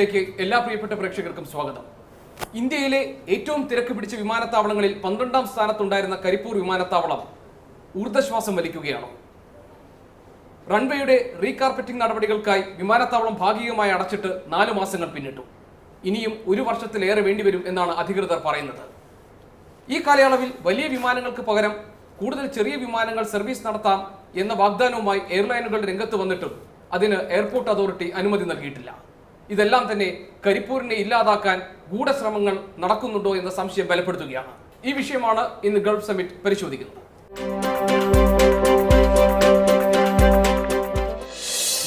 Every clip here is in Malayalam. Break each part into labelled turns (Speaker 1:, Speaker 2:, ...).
Speaker 1: സമ്മിറ്റിലേക്ക് എല്ലാ പ്രിയപ്പെട്ട പ്രേക്ഷകർക്കും സ്വാഗതം. ഇന്ത്യയിലെ ഏറ്റവും തിരക്ക് പിടിച്ച വിമാനത്താവളങ്ങളിൽ പന്ത്രണ്ടാം സ്ഥാനത്തുണ്ടായിരുന്ന കരിപ്പൂർ വിമാനത്താവളം ഊർജശ്വാസം വലിക്കുകയാണ്. റൺവേയുടെ റീകാർപ്പറ്റിംഗ് നടപടികൾക്കായി വിമാനത്താവളം ഭാഗികമായി അടച്ചിട്ട് നാല് മാസങ്ങൾ പിന്നിട്ടു. ഇനിയും ഒരു വർഷത്തിലേറെ വേണ്ടിവരും എന്നാണ് അധികൃതർ പറയുന്നത്. ഈ കാലയളവിൽ വലിയ വിമാനങ്ങൾക്ക് പകരം കൂടുതൽ ചെറിയ വിമാനങ്ങൾ സർവീസ് നടത്താം എന്ന വാഗ്ദാനവുമായി എയർലൈനുകൾ രംഗത്ത് വന്നിട്ടും അതിന് എയർപോർട്ട് അതോറിറ്റി അനുമതി നൽകിയിട്ടില്ല. ഇതെല്ലാം തന്നെ കരിപ്പൂരിനെ ഇല്ലാതാക്കാൻ ഗൂഢശ്രമങ്ങൾ നടക്കുന്നുണ്ടോ എന്ന സംശയം ബലപ്പെടുത്തുകയാണ്. ഈ വിഷയമാണ് ഇന്ന് ഗൾഫ് സമിറ്റ് പരിശോധിക്കുന്നത്.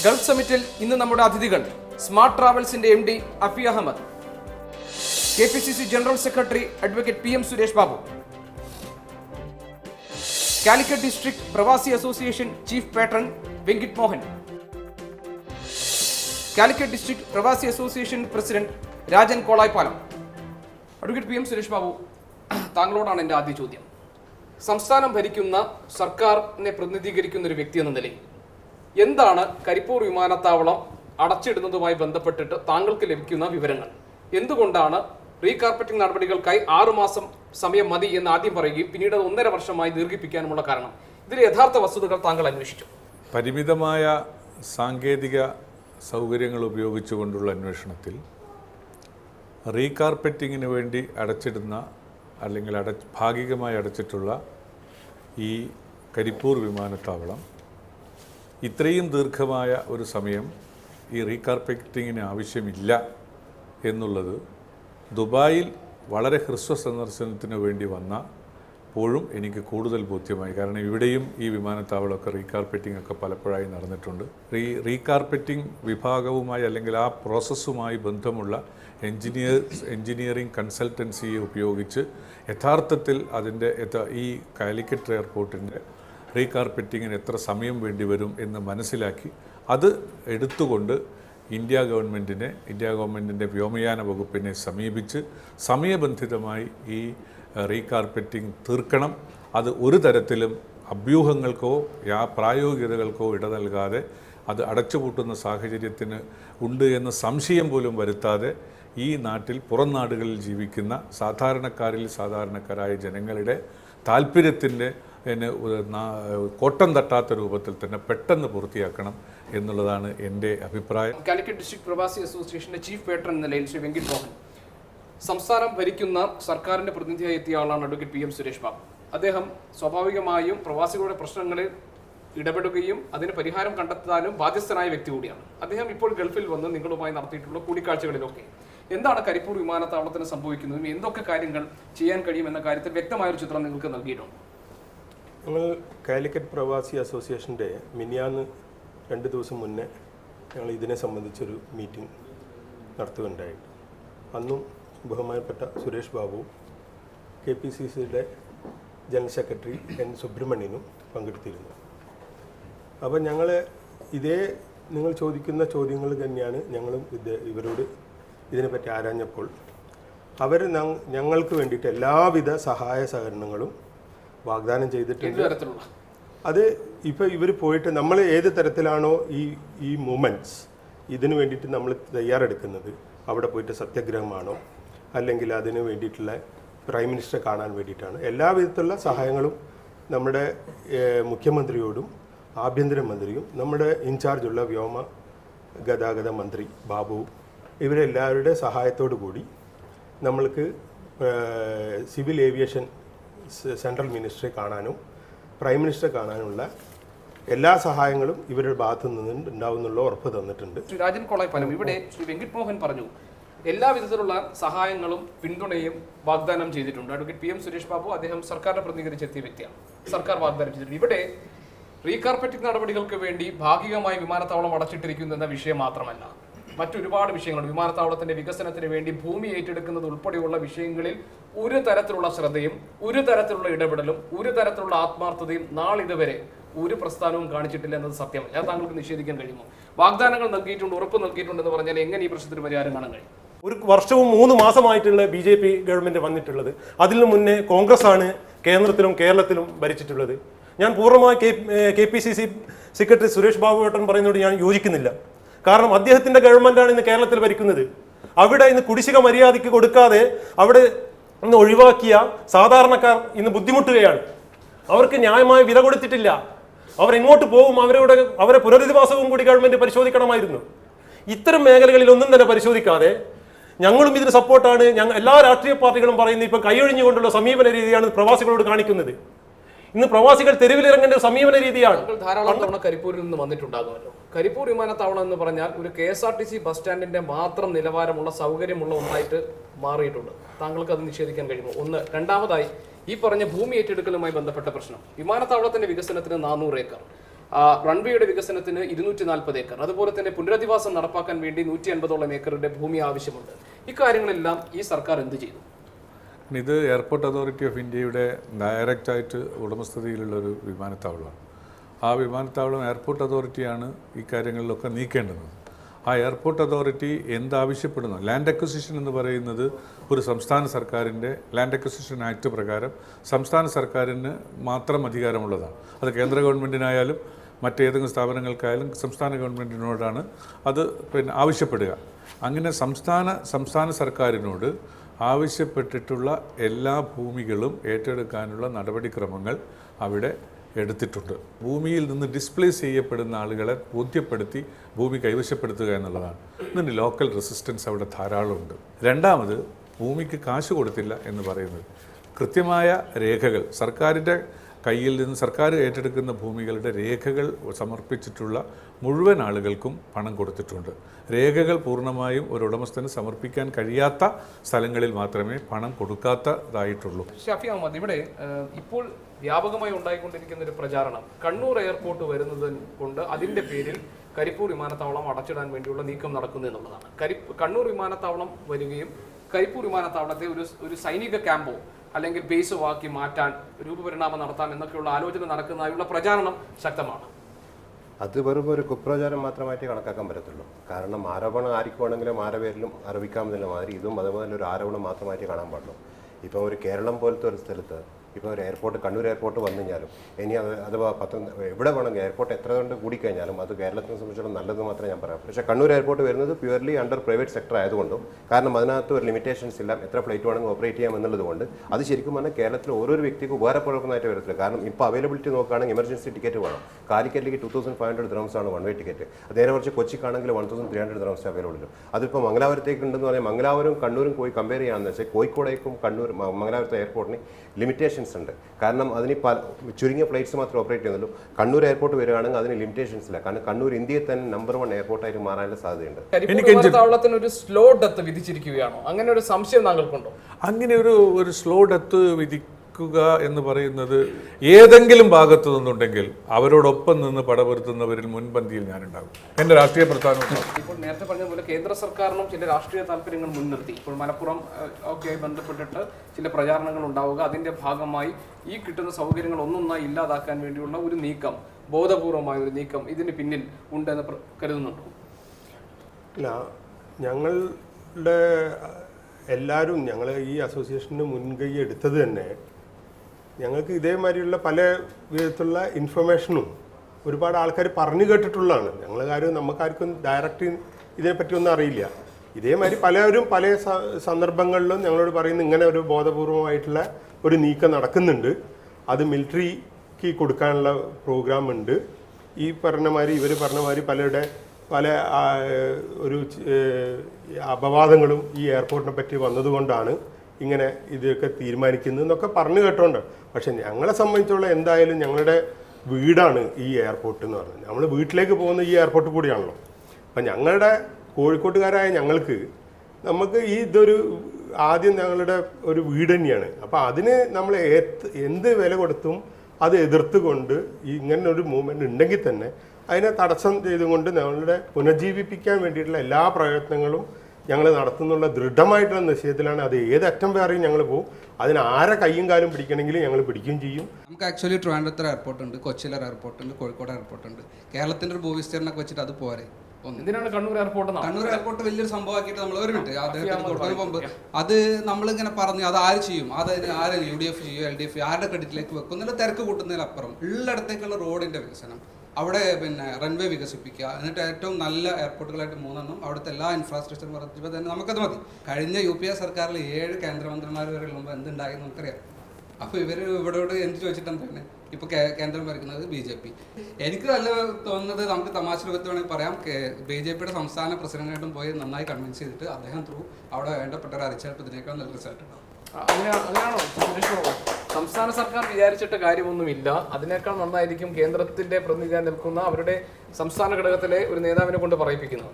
Speaker 1: ഗൾഫ് സമിറ്റിൽ ഇന്ന് നമ്മുടെ അതിഥികൾ smart ട്രാവൽസിന്റെ M D Afi Ahammed K P C C general secretary advocate P M Suresh Babu Calicut district Pravasi association chief patron Venkit Mohan Calicut district Pravasi association president Rajan Kolaipalam. Advocate P M Suresh Babu താങ്കളോടാണ് എന്റെ ആദ്യ ചോദ്യം. സംസ്ഥാനം ഭരിക്കുന്ന സർക്കാരിനെ പ്രതിനിധീകരിക്കുന്ന ഒരു വ്യക്തി എന്ന നിലയിൽ എന്താണ് കരിപ്പൂർ വിമാനത്താവളം അടച്ചിടുന്നതുമായി ബന്ധപ്പെട്ടിട്ട് താങ്കൾക്ക് ലഭിക്കുന്ന വിവരങ്ങൾ? എന്തുകൊണ്ടാണ് റീകാർപ്പറ്റിംഗ് നടപടികൾക്കായി ആറുമാസം സമയം മതി എന്ന് ആദ്യം പറയുകയും പിന്നീട് അത് ഒന്നര വർഷമായി ദീർഘിപ്പിക്കാനുമുള്ള കാരണം? ഇതിലെ യഥാർത്ഥ വസ്തുതകൾ താങ്കൾ അന്വേഷിച്ചു.
Speaker 2: പരിമിതമായ സാങ്കേതിക സൗകര്യങ്ങൾ ഉപയോഗിച്ചുകൊണ്ടുള്ള അന്വേഷണത്തിൽ റീകാർപ്പറ്റിങ്ങിന് വേണ്ടി അടച്ചിടുന്ന അല്ലെങ്കിൽ അട ഭാഗികമായി അടച്ചിട്ടുള്ള ഈ കരിപ്പൂർ വിമാനത്താവളം ഇത്രയും ദീർഘമായ ഒരു സമയം ഈ റീകാർപ്പറ്റിങ്ങിന് ആവശ്യമില്ല എന്നുള്ളത് ദുബായിൽ വളരെ ഹ്രസ്വ സന്ദർശനത്തിന് വേണ്ടി വന്ന പ്പോഴും എനിക്ക് കൂടുതൽ ബോധ്യമായി. കാരണം ഇവിടെയും ഈ വിമാനത്താവളമൊക്കെ റീകാർപ്പറ്റിംഗ് ഒക്കെ പലപ്പോഴായി നടന്നിട്ടുണ്ട്. റീ റീകാർപ്പറ്റിംഗ് വിഭാഗവുമായി അല്ലെങ്കിൽ ആ പ്രോസസ്സുമായി ബന്ധമുള്ള എൻജിനീയർ എൻജിനീയറിംഗ് കൺസൾട്ടൻസിയെ ഉപയോഗിച്ച് യഥാർത്ഥത്തിൽ അതിന്റെ ഈ കാലിക്കറ്റ് എയർപോർട്ടിന്റെ റീകാർപ്പറ്റിങ്ങിന് എത്ര സമയം വേണ്ടി വരും എന്ന് മനസ്സിലാക്കി അത് എടുത്തുകൊണ്ട് ഇന്ത്യ ഗവൺമെന്റിനെ ഇന്ത്യ ഗവൺമെന്റിന്റെ വ്യോമയാന വകുപ്പിനെ സമീപിച്ച് സമയബന്ധിതമായി ഈ റീകാർപ്പറ്റിംഗ് തീർക്കണം. അത് ഒരു തരത്തിലും അഭ്യൂഹങ്ങൾക്കോ യാ പ്രായോഗികതകൾക്കോ ഇട നൽകാതെ അത് അടച്ചുപൂട്ടുന്ന സാഹചര്യത്തിന് ഉണ്ട് എന്ന സംശയം പോലും വരുത്താതെ ഈ നാട്ടിൽ പുറം നാടുകളിൽ ജീവിക്കുന്ന സാധാരണക്കാരിൽ സാധാരണക്കാരായ ജനങ്ങളുടെ താല്പര്യത്തിന്റെ കോട്ടം തട്ടാത്ത രൂപത്തിൽ തന്നെ പെട്ടെന്ന് പൂർത്തിയാക്കണം എന്നുള്ളതാണ് എന്റെ അഭിപ്രായം.
Speaker 1: കാലിക്കറ്റ് ഡിസ്ട്രിക്ട് പ്രവാസി അസോസിയേഷന്റെ ചീഫ് പേട്രൺ എന്ന നിലയിൽ ശ്രീ വെങ്കിട്ട് മോഹൻ. സംസ്ഥാനം ഭരിക്കുന്ന സർക്കാരിന്റെ പ്രതിനിധിയായി എത്തിയ ആളാണ് advocate P M Suresh Babu. അദ്ദേഹം സ്വാഭാവികമായും പ്രവാസികളുടെ പ്രശ്നങ്ങളിൽ ഇടപെടുകയും അതിന് പരിഹാരം കണ്ടെത്താനും ബാധ്യസ്ഥനായ വ്യക്തി കൂടിയാണ്. അദ്ദേഹം ഇപ്പോൾ ഗൾഫിൽ വന്ന് നിങ്ങളുമായി നടത്തിയിട്ടുള്ള കൂടിക്കാഴ്ചകളിലൊക്കെ എന്താണ് കരിപ്പൂർ വിമാനത്താവളത്തിന് സംഭവിക്കുന്നതും? എന്തൊക്കെ കാര്യങ്ങൾ ചെയ്യാൻ കഴിയും എന്ന കാര്യത്തിൽ വ്യക്തമായ ഒരു ചിത്രം നിങ്ങൾക്ക് നൽകിയിട്ടുണ്ട്.
Speaker 3: ഞങ്ങൾ കാലിക്കറ്റ് പ്രവാസി അസോസിയേഷന്റെ മിനിയാന്ന് രണ്ട് ദിവസം മുന്നേ ഞങ്ങൾ ഇതിനെ സംബന്ധിച്ചൊരു മീറ്റിംഗ് നടത്തുകയുണ്ടായിട്ട് അന്നും ബഹുമാനപ്പെട്ട Suresh Babu K P C സിയുടെ ജനറൽ സെക്രട്ടറി എൻ സുബ്രഹ്മണ്യനും പങ്കെടുത്തിരുന്നു. അപ്പോൾ ഞങ്ങൾ ഇതേ നിങ്ങൾ ചോദിക്കുന്ന ചോദ്യങ്ങൾ തന്നെയാണ് ഞങ്ങളും ഇത് ഇവരോട് ഇതിനെപ്പറ്റി ആരാഞ്ഞപ്പോൾ. അവർ ഞങ്ങൾക്ക് വേണ്ടിയിട്ട് എല്ലാവിധ സഹായ സഹകരണങ്ങളും വാഗ്ദാനം ചെയ്തിട്ടുണ്ട്. അത് ഇപ്പോൾ ഇവർ പോയിട്ട് നമ്മൾ ഏത് തരത്തിലാണോ ഈ ഈ മൂമെന്റ്സ് ഇതിനു വേണ്ടിയിട്ട് നമ്മൾ തയ്യാറെടുക്കുന്നത് അവിടെ പോയിട്ട് സത്യാഗ്രഹമാണോ അല്ലെങ്കിൽ അതിന് വേണ്ടിയിട്ടുള്ള പ്രൈം മിനിസ്റ്ററെ കാണാൻ വേണ്ടിയിട്ടാണ്. എല്ലാവിധത്തിലുള്ള സഹായങ്ങളും നമ്മുടെ മുഖ്യമന്ത്രിയോടും ആഭ്യന്തരമന്ത്രിയും നമ്മുടെ ഇൻചാർജുള്ള വ്യോമ ഗതാഗത മന്ത്രി ബാബു ഇവരെല്ലാവരുടെ സഹായത്തോടു കൂടി നമ്മൾക്ക് സിവിൽ ഏവിയേഷൻ സെൻട്രൽ മിനിസ്റ്ററെ കാണാനും പ്രൈം മിനിസ്റ്ററെ കാണാനുമുള്ള എല്ലാ സഹായങ്ങളും ഇവരുടെ ഭാഗത്തു നിന്ന് ഉണ്ടാവുന്നുള്ള ഉറപ്പ് തന്നിട്ടുണ്ട്.
Speaker 1: ശ്രീ രാജൻ കോളായ്പാലം ഇവിടെ ശ്രീ വെങ്കിട്ട് മോഹൻ പറഞ്ഞു എല്ലാ വിധത്തിലുള്ള സഹായങ്ങളും പിന്തുണയും വാഗ്ദാനം ചെയ്തിട്ടുണ്ട്. Advocate P M Suresh Babu അദ്ദേഹം സർക്കാരിനെ പ്രതിനിധീകരിച്ചെത്തിയ വ്യക്തിയാണ്. സർക്കാർ വാഗ്ദാനം ചെയ്തിട്ടുണ്ട്. ഇവിടെ റീകാർപ്പറ്റിംഗ് നടപടികൾക്ക് വേണ്ടി ഭാഗികമായി വിമാനത്താവളം അടച്ചിട്ടിരിക്കുന്നു എന്ന വിഷയം മാത്രമല്ല മറ്റൊരുപാട് വിഷയങ്ങളുണ്ട്. വിമാനത്താവളത്തിന്റെ വികസനത്തിന് വേണ്ടി ഭൂമി ഏറ്റെടുക്കുന്നത് ഉൾപ്പെടെയുള്ള വിഷയങ്ങളിൽ ഒരു തരത്തിലുള്ള ശ്രദ്ധയും ഒരു തരത്തിലുള്ള ഇടപെടലും ഒരു തരത്തിലുള്ള ആത്മാർത്ഥതയും നാളിതുവരെ ഒരു പ്രസ്ഥാനവും കാണിച്ചിട്ടില്ല എന്നത് സത്യമല്ല. താങ്കൾക്ക് നിഷേധിക്കാൻ കഴിയുമോ? വാഗ്ദാനങ്ങൾ നൽകിയിട്ടുണ്ട് ഉറപ്പ് നൽകിയിട്ടുണ്ടെന്ന് പറഞ്ഞാൽ എങ്ങനെ ഈ പ്രശ്നത്തിന് പരിഹാരം കാണാൻ കഴിയും?
Speaker 4: ഒരു വർഷവും മൂന്ന് മാസമായിട്ടുള്ള ബി ജെ പി ഗവൺമെന്റ് വന്നിട്ടുള്ളത്. അതിനു മുന്നേ കോൺഗ്രസ് ആണ് കേന്ദ്രത്തിലും കേരളത്തിലും ഭരിച്ചിട്ടുള്ളത്. ഞാൻ പൂർണമായി K P C C secretary Suresh Babu ഏട്ടൻ പറയുന്നതോട് ഞാൻ യോജിക്കുന്നില്ല. കാരണം അദ്ദേഹത്തിന്റെ ഗവൺമെന്റാണ് ഇന്ന് കേരളത്തിൽ ഭരിക്കുന്നത്. അവിടെ ഇന്ന് കുടിശ്ശിക മര്യാദയ്ക്ക് കൊടുക്കാതെ അവിടെ ഇന്ന് ഒഴിവാക്കിയ സാധാരണക്കാർ ഇന്ന് ബുദ്ധിമുട്ടുകയാണ്. അവർക്ക് ന്യായമായ വില കൊടുത്തിട്ടില്ല. അവരെങ്ങോട്ട് പോകും? അവരുടെ അവരെ പുനരധിവാസവും കൂടി ഗവൺമെന്റ് പരിശോധിക്കണമായിരുന്നു. ഇത്തരം മേഖലകളിൽ ഒന്നും തന്നെ പരിശോധിക്കാതെ ഞങ്ങളും ഇതിന് സപ്പോർട്ടാണ്. ഞങ്ങൾ എല്ലാ രാഷ്ട്രീയ പാർട്ടികളും പറയുന്നത് ഇപ്പം കൈയൊഴിഞ്ഞുകൊണ്ടുള്ള സമീപന രീതിയാണ് പ്രവാസികളോട് കാണിക്കുന്നത്. ഇന്ന് പ്രവാസികൾ തെരുവിലിറങ്ങേണ്ട ഒരു സമീപന രീതിയാണ്.
Speaker 1: ധാരാളം തവണ കരിപ്പൂരിൽ നിന്ന് വന്നിട്ടുണ്ടാകുമല്ലോ. കരിപ്പൂർ വിമാനത്താവളം എന്ന് പറഞ്ഞാൽ ഒരു K S R T C bus സ്റ്റാൻഡിന്റെ മാത്രം നിലവാരമുള്ള സൗകര്യമുള്ള ഒന്നായിട്ട് മാറിയിട്ടുണ്ട്. താങ്കൾക്ക് അത് നിഷേധിക്കാൻ കഴിയുമോ? ഒന്ന്. രണ്ടാമതായി ഈ പറഞ്ഞ ഭൂമി ഏറ്റെടുക്കലുമായി ബന്ധപ്പെട്ട പ്രശ്നം. വിമാനത്താവളത്തിന്റെ വികസനത്തിന് നാനൂറ് ഏക്കർ. റൺവേയുടെ വികസനത്തിന് ഇരുന്നൂറ്റി നാൽപ്പത് ഏക്കർ. അതുപോലെ തന്നെ പുനരധിവാസം നടപ്പാക്കാൻ വേണ്ടി നൂറ്റി അൻപതോളം ഏക്കറിന്റെ ഭൂമി ആവശ്യമുണ്ട്. ഇക്കാര്യങ്ങളെല്ലാം ഈ സർക്കാർ എന്ത് ചെയ്തു?
Speaker 2: ഇത് എയർപോർട്ട് അതോറിറ്റി ഓഫ് ഇന്ത്യയുടെ ഡയറക്റ്റായിട്ട് ഉടമസ്ഥതയിലുള്ള ഒരു വിമാനത്താവളമാണ്. ആ വിമാനത്താവളം എയർപോർട്ട് അതോറിറ്റിയാണ് ഈ കാര്യങ്ങളിലൊക്കെ നീക്കേണ്ടത്. ആ എയർപോർട്ട് അതോറിറ്റി എന്താവശ്യപ്പെടുന്നു? ലാൻഡ് അക്വസിഷൻ എന്ന് പറയുന്നത് ഒരു സംസ്ഥാന സർക്കാരിന്റെ ലാൻഡ് അക്വസിഷൻ ആക്ട് പ്രകാരം സംസ്ഥാന സർക്കാരിന് മാത്രം അധികാരമുള്ളതാണ്. അത് കേന്ദ്ര ഗവൺമെന്റിനായാലും മറ്റേതെങ്കിലും സ്ഥാപനങ്ങൾക്കായാലും സംസ്ഥാന ഗവൺമെന്റിനോടാണ് അത് പിന്നെ ആവശ്യപ്പെടുക. അങ്ങനെ സംസ്ഥാന സംസ്ഥാന സർക്കാരിനോട് ആവശ്യപ്പെട്ടിട്ടുള്ള എല്ലാ ഭൂമികളും ഏറ്റെടുക്കാനുള്ള നടപടിക്രമങ്ങൾ അവിടെ എടുത്തിട്ടുണ്ട്. ഭൂമിയിൽ നിന്ന് ഡിസ്പ്ലേസ് ചെയ്യപ്പെടുന്ന ആളുകളെ ബോധ്യപ്പെടുത്തി ഭൂമി കൈവശപ്പെടുത്തുക എന്നുള്ളതാണ്. ഇതിന് ലോക്കൽ റെസിസ്റ്റൻസ് അവിടെ ധാരാളമുണ്ട്. രണ്ടാമത് ഭൂമിക്ക് കാശ് കൊടുത്തില്ല എന്ന് പറയുന്നത് കൃത്യമായ രേഖകൾ സർക്കാരിന്റെ കയ്യിൽ നിന്ന് സർക്കാർ ഏറ്റെടുക്കുന്ന ഭൂമികളുടെ രേഖകൾ സമർപ്പിച്ചിട്ടുള്ള മുഴുവൻ ആളുകൾക്കും പണം കൊടുത്തിട്ടുണ്ട്. രേഖകൾ പൂർണമായും ഒരു ഉടമസ്ഥന് സമർപ്പിക്കാൻ കഴിയാത്ത സ്ഥലങ്ങളിൽ മാത്രമേ പണം കൊടുക്കാത്തതായിട്ടുള്ളൂ.
Speaker 1: ഷാഫി അഹമ്മദ് ഇവിടെ ഇപ്പോൾ വ്യാപകമായി ഉണ്ടായിക്കൊണ്ടിരിക്കുന്ന ഒരു പ്രചാരണം. കണ്ണൂർ എയർപോർട്ട് വരുന്നത് കൊണ്ട് അതിന്റെ പേരിൽ കരിപ്പൂർ വിമാനത്താവളം അടച്ചിടാൻ വേണ്ടിയുള്ള നീക്കം നടക്കുന്നു എന്നുള്ളതാണ്. കരി കണ്ണൂർ വിമാനത്താവളം വരികയും കരിപ്പൂർ വിമാനത്താവളത്തെ ഒരു ഒരു സൈനിക ക്യാമ്പോ അല്ലെങ്കിൽ ബേസ് വാക്കി മാറ്റാൻ രൂപപരിണാമം നടത്താം എന്നൊക്കെയുള്ള ആലോചന നടക്കുന്നതായുള്ള പ്രചാരണം ശക്തമാണ്.
Speaker 5: അത് വെറും ഒരു കുപ്രചാരം മാത്രമായിട്ട് കണക്കാക്കാൻ പറ്റത്തുള്ളൂ. കാരണം ആരോപണം ആർക്ക് വേണമെങ്കിലും ആരെ പേരിലും ആരോപിക്കാമെന്നുള്ള മാതിരി ഇതും അതുപോലെ ഒരു ആരോപണം മാത്രമായിട്ട് കാണാൻ പാടുള്ളൂ. ഇപ്പോൾ ഒരു കേരളം പോലത്തെ ഒരു സ്ഥലത്ത് ഇപ്പോൾ ഒരു എയർപോർട്ട് കണ്ണൂർ എയർപോർട്ട് വന്നു കഴിഞ്ഞാലും ഇനി അത് അഥവാ പത്ത എവിടെ വേണമെങ്കിൽ എയർപോർട്ട് എത്ര കൊണ്ട് കൂടിക്കഴിഞ്ഞാലും അത് കേരളത്തിനെ സംബന്ധിച്ചിടത്തോളം നല്ലത് മാത്രമേ ഞാൻ പറയാം പക്ഷേ കണ്ണൂർ എയർപോർട്ട് വരുന്നത് പ്യുവർലി അണ്ടർ പ്രൈവറ്റ് സെക്ടർ ആയതുകൊണ്ടും കാരണം അതിനകത്ത് ഒരു ലിമിറ്റേഷൻസ് ഇല്ല എത്ര ഫ്ലൈറ്റ് വേണമെങ്കിൽ ഓപ്പറേറ്റ് ചെയ്യാം എന്നുള്ളതുകൊണ്ട് അത് ശരിക്കും പറഞ്ഞാൽ കേരളത്തിലെ ഓരോ വ്യക്തിക്കും ഉപകാരപ്രദമായിട്ട് വരത്തില്ല. കാരണം ഇപ്പോൾ അവൈലബിലിറ്റി നോക്കുകയാണെങ്കിൽ എമർജൻസി ടിക്കറ്റ് വേണം. കാലിക്കറ്റിലേക്ക് two thousand five hundred dirhams ആണ് വൺ വേ ടിക്കറ്റ് നേരെ കുറച്ച് കൊച്ചിക്കാണെങ്കിൽ one thousand three hundred dirhams available ഉണ്ട് അതിപ്പോൾ മംഗലാപുരത്തേക്ക് ഉണ്ടെന്ന് പറഞ്ഞാൽ മംഗലാപുരം കണ്ണൂരും പോയി കമ്പയർ ചെയ്യാമെന്ന് വെച്ചാൽ കോഴിക്കോടേക്കും കണ്ണൂർ മംഗലാപുരത്തെ എയർപോർട്ടിന് ലിമിറ്റേഷൻസ് ഉണ്ട്. കാരണം അതിന് പല ചുരുങ്ങിയ ഫ്ലൈറ്റ്സ് മാത്രമേ ഓപ്പറേറ്റ് ചെയ്യുന്നുള്ളൂ. കണ്ണൂർ എയർപോർട്ട് വരികയാണെങ്കിൽ അതിന് ലിമിറ്റേഷൻസ് ഇല്ല. കാരണം കണ്ണൂർ ഇന്ത്യയിൽ തന്നെ നമ്പർ വൺ എയർപോർട്ടായിട്ട് മാറാനുള്ള സാധ്യതയുണ്ട്.
Speaker 1: ഒരു സ്ലോ ഡെത്ത് വിധിച്ചിരിക്കുകയാണോ? അങ്ങനെ ഒരു സംശയം താങ്കൾക്കുണ്ടോ?
Speaker 2: അങ്ങനെ ഒരു ഒരു സ്ലോ ഡെത്ത് വിധിക്കുക എന്ന് പറയുന്നത് ഏതെങ്കിലും ഭാഗത്തു നിന്നുണ്ടെങ്കിൽ അവരോടൊപ്പം നിന്ന് പടപെടുത്തുന്നവരിൽ മുൻപന്തിയിൽ ഞാനുണ്ടാകും. എന്റെ രാഷ്ട്രീയ പ്രസ്ഥാനം
Speaker 1: ഇപ്പോൾ നേരത്തെ പറഞ്ഞ പോലെ കേന്ദ്ര സർക്കാരിനും ചില രാഷ്ട്രീയ താല്പര്യങ്ങൾ മുൻനിർത്തി. ഇപ്പോൾ മലപ്പുറം ഒക്കെ ബന്ധപ്പെട്ടിട്ട് ചില പ്രചാരണങ്ങൾ ഉണ്ടാവുക അതിന്റെ ഭാഗമായി ഈ കിട്ടുന്ന സൗകര്യങ്ങൾ ഒന്നൊന്നായി ഇല്ലാതാക്കാൻ വേണ്ടിയുള്ള ഒരു നീക്കം ബോധപൂർവമായ ഒരു നീക്കം ഇതിന് പിന്നിൽ ഉണ്ടെന്ന് കരുതുന്നുണ്ടോ?
Speaker 3: ഇല്ല. ഞങ്ങളുടെ എല്ലാവരും ഞങ്ങൾ ഈ അസോസിയേഷന് മുൻകൈ എടുത്തത് തന്നെ ഞങ്ങൾക്ക് ഇതേമാതിരിയുള്ള പല വിധത്തിലുള്ള ഇൻഫർമേഷനും ഒരുപാട് ആൾക്കാർ പറഞ്ഞു കേട്ടിട്ടുള്ളതാണ്. ഞങ്ങൾ കാര്യം നമുക്കാർക്കും ഡയറക്റ്റ് ഇതിനെപ്പറ്റി ഒന്നും അറിയില്ല. ഇതേമാതിരി പലരും പല സന്ദർഭങ്ങളിലും ഞങ്ങളോട് പറയുന്ന ഇങ്ങനെ ഒരു ബോധപൂർവമായിട്ടുള്ള ഒരു നീക്കം നടക്കുന്നുണ്ട്. അത് മിലിറ്ററിക്ക് കൊടുക്കാനുള്ള പ്രോഗ്രാം ഉണ്ട്. ഈ പറഞ്ഞ ഇവർ പറഞ്ഞ പലരുടെ പല ഒരു അപവാദങ്ങളും ഈ എയർപോർട്ടിനെ പറ്റി വന്നതുകൊണ്ടാണ്. ഇങ്ങനെ ഇതൊക്കെ തീരുമാനിക്കുന്നു എന്നൊക്കെ പറഞ്ഞു കേട്ടോണ്ട്. പക്ഷെ ഞങ്ങളെ സംബന്ധിച്ചുള്ള എന്തായാലും ഞങ്ങളുടെ വീടാണ് ഈ എയർപോർട്ട് എന്ന് പറയുന്നത് നമ്മൾ വീട്ടിലേക്ക് പോകുന്ന ഈ എയർപോർട്ട് കൂടിയാണല്ലോ. അപ്പം ഞങ്ങളുടെ കോഴിക്കോട്ടുകാരായ ഞങ്ങൾക്ക് നമുക്ക് ഈ ഇതൊരു ആദ്യം ഞങ്ങളുടെ ഒരു വീട് തന്നെയാണ്. അപ്പോൾ അതിന് നമ്മൾ എന്ത് വില കൊടുത്തും അത് എതിർത്തുകൊണ്ട് ഇങ്ങനെ ഒരു മൂവ്മെന്റ് ഉണ്ടെങ്കിൽ തന്നെ അതിനെ തടസ്സം ചെയ്തുകൊണ്ട് ഞങ്ങളുടെ പുനർജീവിപ്പിക്കാൻ വേണ്ടിയിട്ടുള്ള എല്ലാ പ്രയത്നങ്ങളും ഞങ്ങൾ നടത്തുന്നുള്ള ദൃഢമായിട്ടുള്ള നിശ്ചയത്തിലാണ് അത് ഏതറ്റം വേറെയും ഞങ്ങൾ പോകും അതിന് ആരെ കയ്യും കാലും പിടിക്കണമെങ്കിലും ഞങ്ങൾ പിടിക്കുകയും ചെയ്യും.
Speaker 6: നമുക്ക് ആക്ച്വലി ട്രിവാൻഡ്രത്തെ എയർപോർട്ട് ഉണ്ട് കൊച്ചിയിലെ എയർപോർട്ട് ഉണ്ട് കോഴിക്കോട് എയർപോർട്ട് ഉണ്ട്. കേരളത്തിന്റെ ഒരു ഭൂവിസ്തീർണമൊക്കെ വെച്ചിട്ട് അത് പോരെ?
Speaker 1: എന്തിനാണ് കണ്ണൂർ എയർപോർട്ട്
Speaker 6: കണ്ണൂർ എയർപോർട്ട് വലിയൊരു സംഭവമാക്കിയിട്ട് നമ്മൾ ഒരു മിനിറ്റ്. അദ്ദേഹത്തിന് പമ്പ് അത് നമ്മളിങ്ങനെ പറഞ്ഞു അത് ആര് ചെയ്യും? അത് ആര് യു ഡി എഫ് ചെയ്യും? എൽ ഡി എഫ് ആരുടെ ക്രെഡിറ്റിലേക്ക് വെക്കും? എന്നുള്ള തിരക്ക് കൂട്ടുന്നതിലപ്പുറം ഉള്ളിടത്തേക്കുള്ള റോഡിന്റെ വികസനം അവിടെ പിന്നെ റൺവേ വികസിപ്പിക്കുക എന്നിട്ട് ഏറ്റവും നല്ല എയർപോർട്ടുകളായിട്ട് മൂന്നെണ്ണം അവിടുത്തെ എല്ലാ ഇൻഫ്രാസ്ട്രക്ചറും വർദ്ധിപ്പോൾ തന്നെ നമുക്കത് മതി. കഴിഞ്ഞ യു പി എ സർക്കാരിൽ ഏഴ് കേന്ദ്രമന്ത്രിമാർ വരെ ഉള്ളുമ്പോൾ എന്തുണ്ടായി നമുക്കറിയാം. അപ്പോൾ ഇവർ ഇവിടോട് എന്ത് ചോദിച്ചിട്ട് എന്താണ് ഇപ്പോൾ കേന്ദ്രം ഭരിക്കുന്നത് ബി ജെ പി. എനിക്ക് നല്ല തോന്നുന്നത് നമുക്ക് തമാശ രൂപത്തിൽ വേണമെങ്കിൽ പറയാം. ബി ജെ പിയുടെ സംസ്ഥാന പ്രസിഡന്റായിട്ടും പോയി നന്നായി കൺവിൻസ് ചെയ്തിട്ട് അദ്ദേഹം ത്രൂ അവിടെ വേണ്ടപ്പെട്ടവരെ അറിയിച്ചപ്പോൾ ഇതിനേക്കാൾ നല്ല റിസൾട്ട് ഉണ്ടാവും?
Speaker 1: സംസ്ഥാന സർക്കാർ വിചാരിച്ചിട്ട് കാര്യമൊന്നുമില്ല. അതിനേക്കാൾ നന്നായിരിക്കും കേന്ദ്രത്തിന്റെ പ്രതിനിധിയായി നിൽക്കുന്ന അവരുടെ സംസ്ഥാന ഘടകത്തിലെ ഒരു നേതാവിനെ കൊണ്ട് പറയിപ്പിക്കുന്നത്.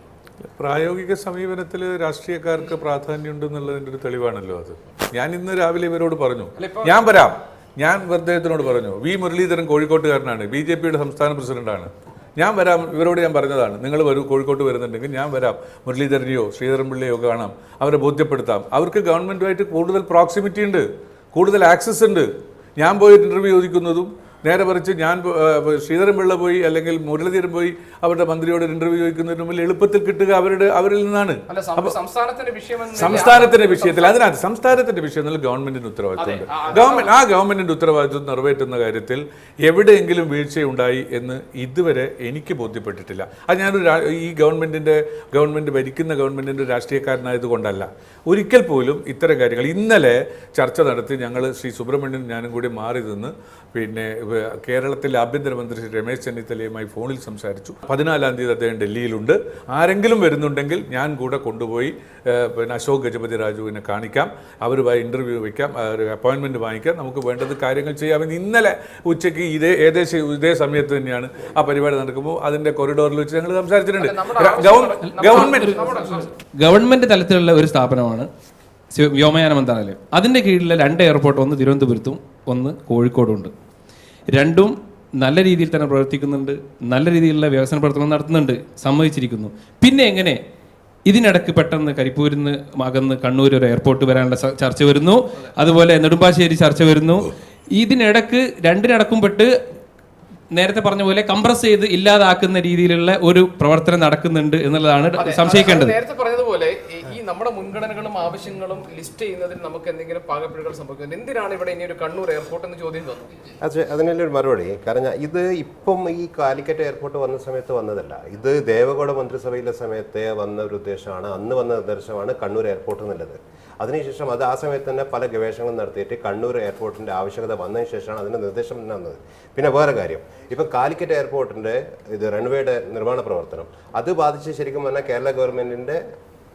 Speaker 2: പ്രായോഗിക സമീപനത്തിൽ രാഷ്ട്രീയക്കാർക്ക് പ്രാധാന്യമുണ്ടെന്നുള്ളതിന്റെ ഒരു തെളിവാണല്ലോ അത്. ഞാൻ ഇന്ന് രാവിലെ ഇവരോട് പറഞ്ഞു. ഞാൻ വരാം. ഞാൻ അദ്ദേഹത്തിനോട് പറഞ്ഞു വി മുരളീധരൻ കോഴിക്കോട്ടുകാരനാണ് ബി ജെ പിയുടെ സംസ്ഥാന പ്രസിഡന്റാണ്. ഞാൻ വരാം ഇവരോട് ഞാൻ പറഞ്ഞതാണ്. നിങ്ങൾ വരൂ കോഴിക്കോട്ട് വരുന്നുണ്ടെങ്കിൽ ഞാൻ വരാം. മുരളീധരനെയോ ശ്രീധരൻപിള്ളിയോ കാണാം അവരെ ബോധ്യപ്പെടുത്താം. അവർക്ക് ഗവൺമെന്റുമായിട്ട് കൂടുതൽ പ്രോക്സിമിറ്റി ഉണ്ട് കൂടുതൽ ആക്സസ് ഉണ്ട്. ഞാൻ പോയിട്ട് ഇന്റർവ്യൂ ചോദിക്കുന്നതും നേരെ മറിച്ച് ഞാൻ ശ്രീധരൻ പിള്ള ശ്രീധരൻപിള്ള പോയി അല്ലെങ്കിൽ മുരളീധരൻ പോയി അവരുടെ മന്ത്രിയോട് ഇന്റർവ്യൂ ചോദിക്കുന്നതിന് മുമ്പിൽ എളുപ്പത്തിൽ കിട്ടുക അവരുടെ അവരിൽ നിന്നാണ്.
Speaker 1: സംസ്ഥാനത്തിന്റെ
Speaker 2: വിഷയത്തിൽ അതിനകത്ത് സംസ്ഥാനത്തിന്റെ വിഷയം ഗവൺമെന്റിന്റെ ഉത്തരവാദിത്വമുണ്ട്. ഗവൺമെന്റ് ആ. ഗവൺമെന്റിന്റെ ഉത്തരവാദിത്വം നിറവേറ്റുന്ന കാര്യത്തിൽ എവിടെയെങ്കിലും വീഴ്ചയുണ്ടായി എന്ന് ഇതുവരെ എനിക്ക് ബോധ്യപ്പെട്ടിട്ടില്ല. അത് ഞാനൊരു ഈ ഗവൺമെന്റിന്റെ ഗവൺമെന്റ് ഭരിക്കുന്ന ഗവൺമെന്റിന്റെ രാഷ്ട്രീയക്കാരനായതുകൊണ്ടല്ല. ഒരിക്കൽ പോലും ഇത്തരം കാര്യങ്ങൾ ഇന്നലെ ചർച്ച നടത്തി ഞങ്ങൾ ശ്രീ സുബ്രഹ്മണ്യൻ ഞാനും കൂടി മാറി നിന്ന് പിന്നെ കേരളത്തിലെ ആഭ്യന്തരമന്ത്രി ശ്രീ രമേശ് ചെന്നിത്തലയുമായി ഫോണിൽ സംസാരിച്ചു. പതിനാലാം തീയതി അദ്ദേഹം ഡൽഹിയിലുണ്ട്. ആരെങ്കിലും വരുന്നുണ്ടെങ്കിൽ ഞാൻ കൂടെ കൊണ്ടുപോയി പിന്നെ അശോക് ഗജപതി രാജുവിനെ കാണിക്കാം. അവരുമായി ഇന്റർവ്യൂ വയ്ക്കാം ഒരു അപ്പോയിൻമെന്റ് വാങ്ങിക്കാം. നമുക്ക് വേണ്ടത് കാര്യങ്ങൾ ചെയ്യാമെന്ന് ഇന്നലെ ഉച്ചയ്ക്ക് ഇതേ ഏകദേശം ഇതേ സമയത്ത് തന്നെയാണ് ആ പരിപാടി നടക്കുമ്പോൾ അതിന്റെ കൊറിഡോറിൽ വെച്ച് ഞങ്ങൾ സംസാരിച്ചിട്ടുണ്ട്. ഗവൺമെന്റ് ഗവൺമെന്റ്
Speaker 7: ഗവൺമെന്റ് തലത്തിലുള്ള ഒരു സ്ഥാപനമാണ്. വ്യോമയാന മന്ത്രാലയം അതിന്റെ കീഴിലെ രണ്ട് എയർപോർട്ട് ഒന്ന് തിരുവനന്തപുരത്തും ഒന്ന് കോഴിക്കോടും ഉണ്ട് രണ്ടും നല്ല രീതിയിൽ തന്നെ പ്രവർത്തിക്കുന്നുണ്ട് നല്ല രീതിയിലുള്ള വികസന പ്രവർത്തനം നടത്തുന്നുണ്ട് സമ്മതിച്ചിരിക്കുന്നു. പിന്നെ എങ്ങനെ? ഇതിനിടക്ക് പെട്ടെന്ന് കരിപ്പൂരിൽ നിന്ന് അകന്ന് കണ്ണൂർ ഒരു എയർപോർട്ട് വരാനുള്ള ചർച്ച വരുന്നു. അതുപോലെ നെടുമ്പാശ്ശേരി ചർച്ച വരുന്നു. ഇതിനിടക്ക് രണ്ടിനടക്കും പെട്ട് നേരത്തെ പറഞ്ഞ പോലെ കംപ്രസ് ചെയ്ത് ഇല്ലാതാക്കുന്ന രീതിയിലുള്ള ഒരു പ്രവർത്തനം നടക്കുന്നുണ്ട് എന്നുള്ളതാണ് സംശയിക്കേണ്ടത്.
Speaker 1: നേരത്തെ പറഞ്ഞതുപോലെ ഈ- നമ്മുടെ ആവശ്യങ്ങളും ലിസ്റ്റ് ചെയ്യുന്നതിൽ നമുക്ക് എന്തെങ്കിലും പാകപ്പിഴകൾ സംഭവിക്കുന്നത് എന്തിനാണ് ഇവിടെ ഇനി ഒരു കണ്ണൂർ എയർപോർട്ട് എന്ന് ചോദ്യം തന്നു
Speaker 5: അതിനുള്ള ഒരു മറുപടി. കാരണം ഇത് ഇപ്പം ഈ കാലിക്കറ്റ് എയർപോർട്ട് വന്ന സമയത്ത് വന്നതല്ല. ഇത് ദേവഗൗഡ മന്ത്രിസഭയിലെ സമയത്തെ വന്ന ഒരു ഉദ്ദേശമാണ്. അന്ന് വന്ന നിർദ്ദേശമാണ് കണ്ണൂർ എയർപോർട്ട് എന്നുള്ളത്. അതിനുശേഷം അത് ആ സമയത്ത് തന്നെ പല ഗവേഷണങ്ങളും നടത്തിയിട്ട് കണ്ണൂർ എയർപോർട്ടിന്റെ ആവശ്യകത വന്നതിന് ശേഷമാണ് അതിന്റെ നിർദ്ദേശം വന്നത്. പിന്നെ വേറെ കാര്യം. ഇപ്പം കാലിക്കറ്റ് എയർപോർട്ടിന്റെ ഇത് റൺവേയുടെ നിർമ്മാണ പ്രവർത്തനം അത് ബാധിച്ച് ശരിക്കും പറഞ്ഞാൽ കേരള ഗവൺമെന്റിന്റെ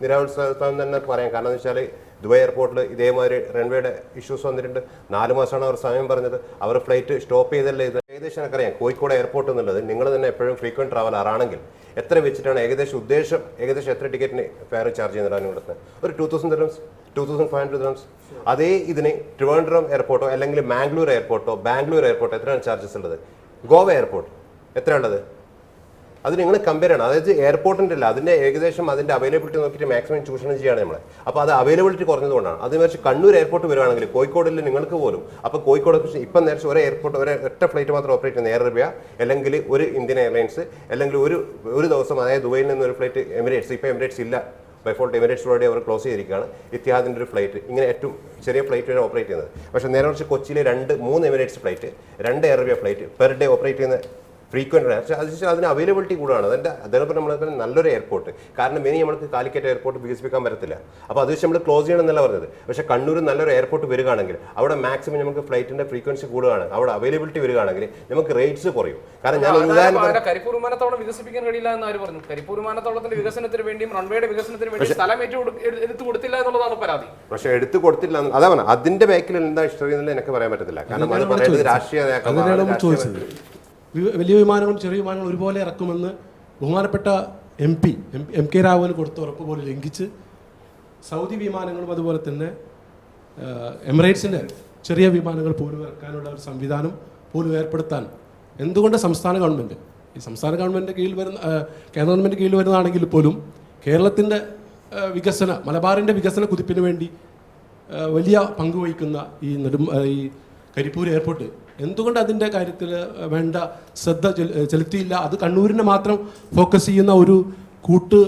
Speaker 5: നിരാത്സാഹം തന്നെ പറയാം. കാരണം എന്ന് വെച്ചാൽ ദുബായ് എയർപോർട്ടിൽ ഇതേമാതിരി റൺവേയുടെ ഇഷ്യൂസ് വന്നിട്ടുണ്ട്. നാല് മാസമാണ് അവർ സമയം പറഞ്ഞത്. അവർ ഫ്ലൈറ്റ് സ്റ്റോപ്പ് ചെയ്തല്ലേ ഇത്? ഏകദേശം എനിക്കറിയാം. കോഴിക്കോട് എയർപോർട്ട് എന്നുള്ളത്. നിങ്ങൾ തന്നെ എപ്പോഴും ഫ്രീക്വന്റ് ട്രാവലർ ആണെങ്കിൽ എത്ര വെച്ചിട്ടാണ് ഏകദേശം ഉദ്ദേശം ഏകദേശം എത്ര ടിക്കറ്റിന് ഫെയർ ചാർജ് ചെയ്യുന്നതാണ് ഇവിടുത്തെ ഒരു two thousand dirhams two thousand five hundred dirhams അതേ ഇതിന് ട്രിവാൻഡ്രം എയർപോർട്ടോ അല്ലെങ്കിൽ മാംഗ്ലൂർ എയർപോർട്ടോ ബാംഗ്ലൂർ എയർപോർട്ടോ എത്രയാണ് ചാർജസ് ഉള്ളത്? ഗോവ എയർപോർട്ട് എത്രയുള്ളത് അത് നിങ്ങൾ കമ്പയർ ചെയ്യണം. അതായത് എയർപോർട്ടിന്റെ അല്ല അതിന്റെ ഏകദേശം അതിന്റെ അവൈലബിലിറ്റി നോക്കിയിട്ട് മാക്സിമം ചൂഷണം ചെയ്യാണ് നമ്മൾ അപ്പോൾ അത് അവൈലബിലിറ്റി കുറഞ്ഞതുകൊണ്ടാണ് അത് വെച്ച് കണ്ണൂർ എയർപോർട്ട് വരുവാണെങ്കിൽ കോഴിക്കോടിൽ നിങ്ങൾക്ക് പോലും അപ്പോൾ കോഴിക്കോട് ഇപ്പം നേരത്തെ ഒരേ എയർപോർട്ട് ഒരേ ഒറ്റ ഫ്ലൈറ്റ് മാത്രം ഓപ്പറേറ്റ് ചെയ്യുന്ന എയർ ഇന്ത്യ അല്ലെങ്കിൽ ഒരു ഇന്ത്യൻ എയർലൈൻസ് അല്ലെങ്കിൽ ഒരു ഒരു ദിവസം അതായത് ദുബൈയിൽ നിന്ന് ഒരു ഫ്ലൈറ്റ് എമിറേറ്റ്സ് ഇപ്പോൾ എമിറേറ്റ്സ് ഇല്ല. ബൈഫോൾട്ട് എമിറേറ്റ്സ് വഴി അവർ ക്ലോസ് ചെയ്തിരിക്കുകയാണ്. ഇത്തിഹാദിന്റെ ഒരു ഫ്ലൈറ്റ് ഇങ്ങനെ ഏറ്റവും ചെറിയ ഫ്ലൈറ്റ് വരെ ഓപ്പറേറ്റ് ചെയ്യുന്നത്. പക്ഷേ നേരെ കുറച്ച് കൊച്ചിയിലെ രണ്ട് മൂന്ന് എമിറേറ്റ്സ് ഫ്ലൈറ്റ് രണ്ട് Air India flight per day operate ചെയ്യുന്ന ഫ്രീക്വന്റ് ആണ് പക്ഷേ അതിന് അതിന് അവൈലബിലിറ്റി കൂടുതലാണ്. അതിന്റെ അതേപോലെ നമ്മൾ നല്ലൊരു എയർപോർട്ട് കാരണം ഇനി നമുക്ക് കാലിക്കറ്റ് എയർപോർട്ട് വികസിപ്പിക്കാൻ പറ്റത്തില്ല. അപ്പോൾ അത് വെച്ച് നമ്മൾ ക്ലോസ് ചെയ്യണം എന്നല്ല പറഞ്ഞത്. പക്ഷേ കണ്ണൂർ നല്ലൊരു എയർപോർട്ട് വരികയാണെങ്കിൽ അവിടെ മാക്സിമം നമുക്ക് ഫ്ലൈറ്റിന്റെ ഫ്രീക്വൻസി കൂടുകയാണ് അവിടെ അവൈലബിലിറ്റി വരികയാണെങ്കിൽ നമുക്ക് റേറ്റ്സ് കുറയും. കാരണം ഞാൻ ഒരു ഉദാഹരണം
Speaker 1: അതായത് കരിപ്പൂർ വിമാനത്താവളം വികസിപ്പിക്കാൻ കഴിയില്ല എന്ന് ആര് പറഞ്ഞു? കരിപ്പൂർ വിമാനത്താവളത്തിന്റെ വികസനത്തിന് വേണ്ടിയും റൺവേയുടെ വികസനത്തിന് വേണ്ടി സ്ഥലം എടുത്തു കൊടുത്തില്ല എന്നുള്ളതാണ് പരാതി.
Speaker 5: പക്ഷേ എടുത്തു കൊടുത്തില്ല അതാണ് അതിന്റെ അതിന്റെ ബാക്കിൽ എന്താ ഹിസ്റ്ററി എന്നുള്ളത് എനിക്ക് പറയാൻ പറ്റത്തില്ല. കാരണം അത് പറയുന്നത് രാഷ്ട്രീയ നേതാക്കന്മാർ,
Speaker 8: വലിയ വിമാനങ്ങളും ചെറിയ വിമാനങ്ങളും ഒരുപോലെ ഇറക്കുമെന്ന് ബഹുമാനപ്പെട്ട എം പി എം കെ രാഘവന് കൊടുത്ത ഉറപ്പ് പോലെ ലംഘിച്ച് സൗദി വിമാനങ്ങളും അതുപോലെ തന്നെ എമിറേറ്റ്സിന്റെ ചെറിയ വിമാനങ്ങൾ പോലും ഇറക്കാനുള്ള ഒരു സംവിധാനം പോലും ഏർപ്പെടുത്താൻ എന്തുകൊണ്ട് സംസ്ഥാന ഗവൺമെന്റ് ഈ സംസ്ഥാന ഗവൺമെന്റ് കീഴിൽ വരുന്ന കേന്ദ്ര ഗവൺമെന്റ് കീഴിൽ വരുന്നതാണെങ്കിൽ പോലും കേരളത്തിന്റെ വികസന മലബാറിന്റെ വികസന കുതിപ്പിന് വേണ്ടി വലിയ പങ്ക് വഹിക്കുന്ന ഈ നെടും ഈ കരിപ്പൂർ എയർപോർട്ട് എന്തുകൊണ്ട് അതിന്റെ കാര്യത്തിൽ വേണ്ട ശ്രദ്ധ ചെലുത്തിയില്ല? അത് കണ്ണൂരിനെ മാത്രം ഫോക്കസ് ചെയ്യുന്ന ഒരു കൂട്ട്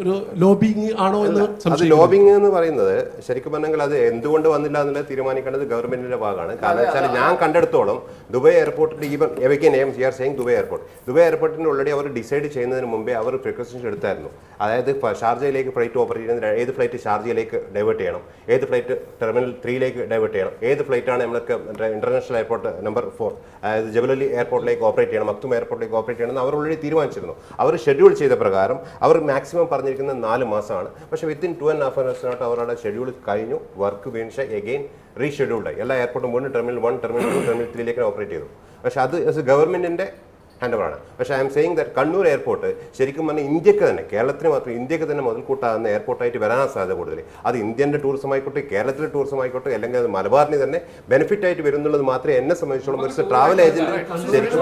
Speaker 8: ഒരു ലോബിങ് ആണോ എന്ന്
Speaker 5: അത് ലോബിങ് എന്ന് പറയുന്നത് ശരിക്കും പറഞ്ഞെങ്കിൽ അത് എന്തുകൊണ്ട് വന്നില്ല എന്നുള്ളത് തീരുമാനിക്കേണ്ടത് ഗവൺമെന്റിന്റെ ഭാഗമാണ്. കാരണം വെച്ചാൽ ഞാൻ കണ്ടെടുത്തോളം ദുബായ് എയർപോർട്ടിൽ even എവയ്ക്ക് name C R saying Dubai airport. Dubai എയർപോർട്ടിന് already അവർ ഡിസൈഡ് ചെയ്യുന്നതിന് മുമ്പേ അവർ പ്രിക്കോഷൻസ് എടുത്തായിരുന്നു. അതായത് ഷാർജയിലേക്ക് ഫ്ലൈറ്റ് ഓപ്പറേറ്റ് ചെയ്യുന്ന ഏത് ഫ്ലൈറ്റ് ഷാർജയിലേക്ക് ഡൈവേർട്ട് ചെയ്യണം? ഏത് ഫ്ലൈറ്റ് ടെർമിനൽ ത്രീയിലേക്ക് ഡൈവേർട്ട് ചെയ്യണം? ഏത് ഫ്ലൈറ്റാണ് നമ്മൾക്ക് ഇന്റർനാഷണൽ എയർപോർട്ട് നമ്പർ ഫോർ അതായത് ജബലലി എയർപോർട്ടിലേക്ക് ഓപ്പറേറ്റ് ചെയ്യണം മക്തും എയർപോർട്ടിലേക്ക് ഓപ്പറേറ്റ് ചെയ്യണം എന്ന് അവർ ഓൾറെഡി തീരുമാനിച്ചിരുന്നു. അവർ ഷെഡ്യൂൾ ചെയ്ത പ്രകാരം അവർ മാക്സിമം പറഞ്ഞിരിക്കുന്നത് നാല് മാസമാണ്. പക്ഷേ വിത്തിൻ ടു ആൻഡ് ഹാഫ് അവേഴ്സിനായിട്ട് അവരുടെ ഷെഡ്യൂൾ കഴിഞ്ഞു. വർക്ക് വീണ്ടും എഗെയിൻ റീഷെഡ്യൂൾഡ് എല്ലാ എയർപോർട്ടും വീണ്ടും terminal one terminal two terminal ത്രീയിലേക്ക് operate ചെയ്തു. പക്ഷേ അത് ഗവൺമെന്റിന്റെ ഹാൻഡ് ഓവറാണ് പക്ഷേ I'm saying that Kannur airport ശരിക്കും പറഞ്ഞാൽ ഇന്ത്യയ്ക്ക് തന്നെ കേരളത്തിന് മാത്രം ഇന്ത്യയ്ക്ക് തന്നെ മുതൽക്കൂട്ടാകുന്ന എയർപോർട്ടായിട്ട് വരാൻ സാധ്യത കൂടുതൽ അത് ഇന്ത്യന്റെ ടൂറിസം ആയിക്കോട്ടെ കേരളത്തിലെ ടൂറിസം ആയിക്കോട്ടെ അല്ലെങ്കിൽ അത് മലബാറിന് തന്നെ ബെനിഫിറ്റ് ആയിട്ട് വരുന്നുള്ളത് മാത്രമേ എന്നെ സംബന്ധിച്ചോളം ഒരു ട്രാവൽ ഏജന്റ് ശരിക്കും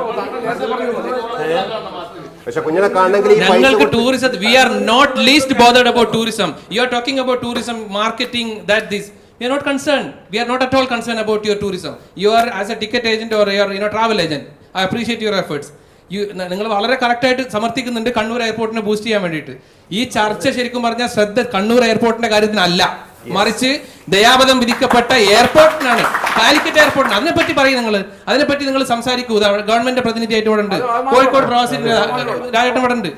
Speaker 5: പക്ഷെ കുഞ്ഞിനെ കാണണമെങ്കിൽ
Speaker 7: ഞങ്ങൾക്ക് tourism we are not least bothered about tourism you are talking about tourism marketing that this we are not concern we are not at all concern about your tourism you are as a ticket agent or your you know travel agent I appreciate your efforts you നിങ്ങൾ വളരെ കറക്റ്റായിട്ട് സമർത്ഥിക്കുന്നുണ്ട് കണ്ണൂർ എയർപോർട്ടിനെ ബൂസ്റ്റ് ചെയ്യാൻ വേണ്ടിയിട്ട്. ഈ ചർച്ച ശരിക്കും പറഞ്ഞാൽ ശ്രദ്ധ കണ്ണൂർ എയർപോർട്ടിന്റെ കാര്യത്തിനല്ല. മറിച്ച് ദയാപദം വിധിക്കപ്പെട്ട എയർപോർട്ടിനാണ്. കാലിക്കറ്റ് എയർപോർട്ടിന്. അതിനെപ്പറ്റി പറയും നിങ്ങൾ അതിനെപ്പറ്റി നിങ്ങൾ സംസാരിക്കൂ. ഗവൺമെന്റ് പ്രതിനിധിയായിട്ട് ഇവിടെ ഉണ്ട്. കോഴിക്കോട് പ്രവാസി രാജേട്ടൻ ഇവിടെ ഉണ്ട്.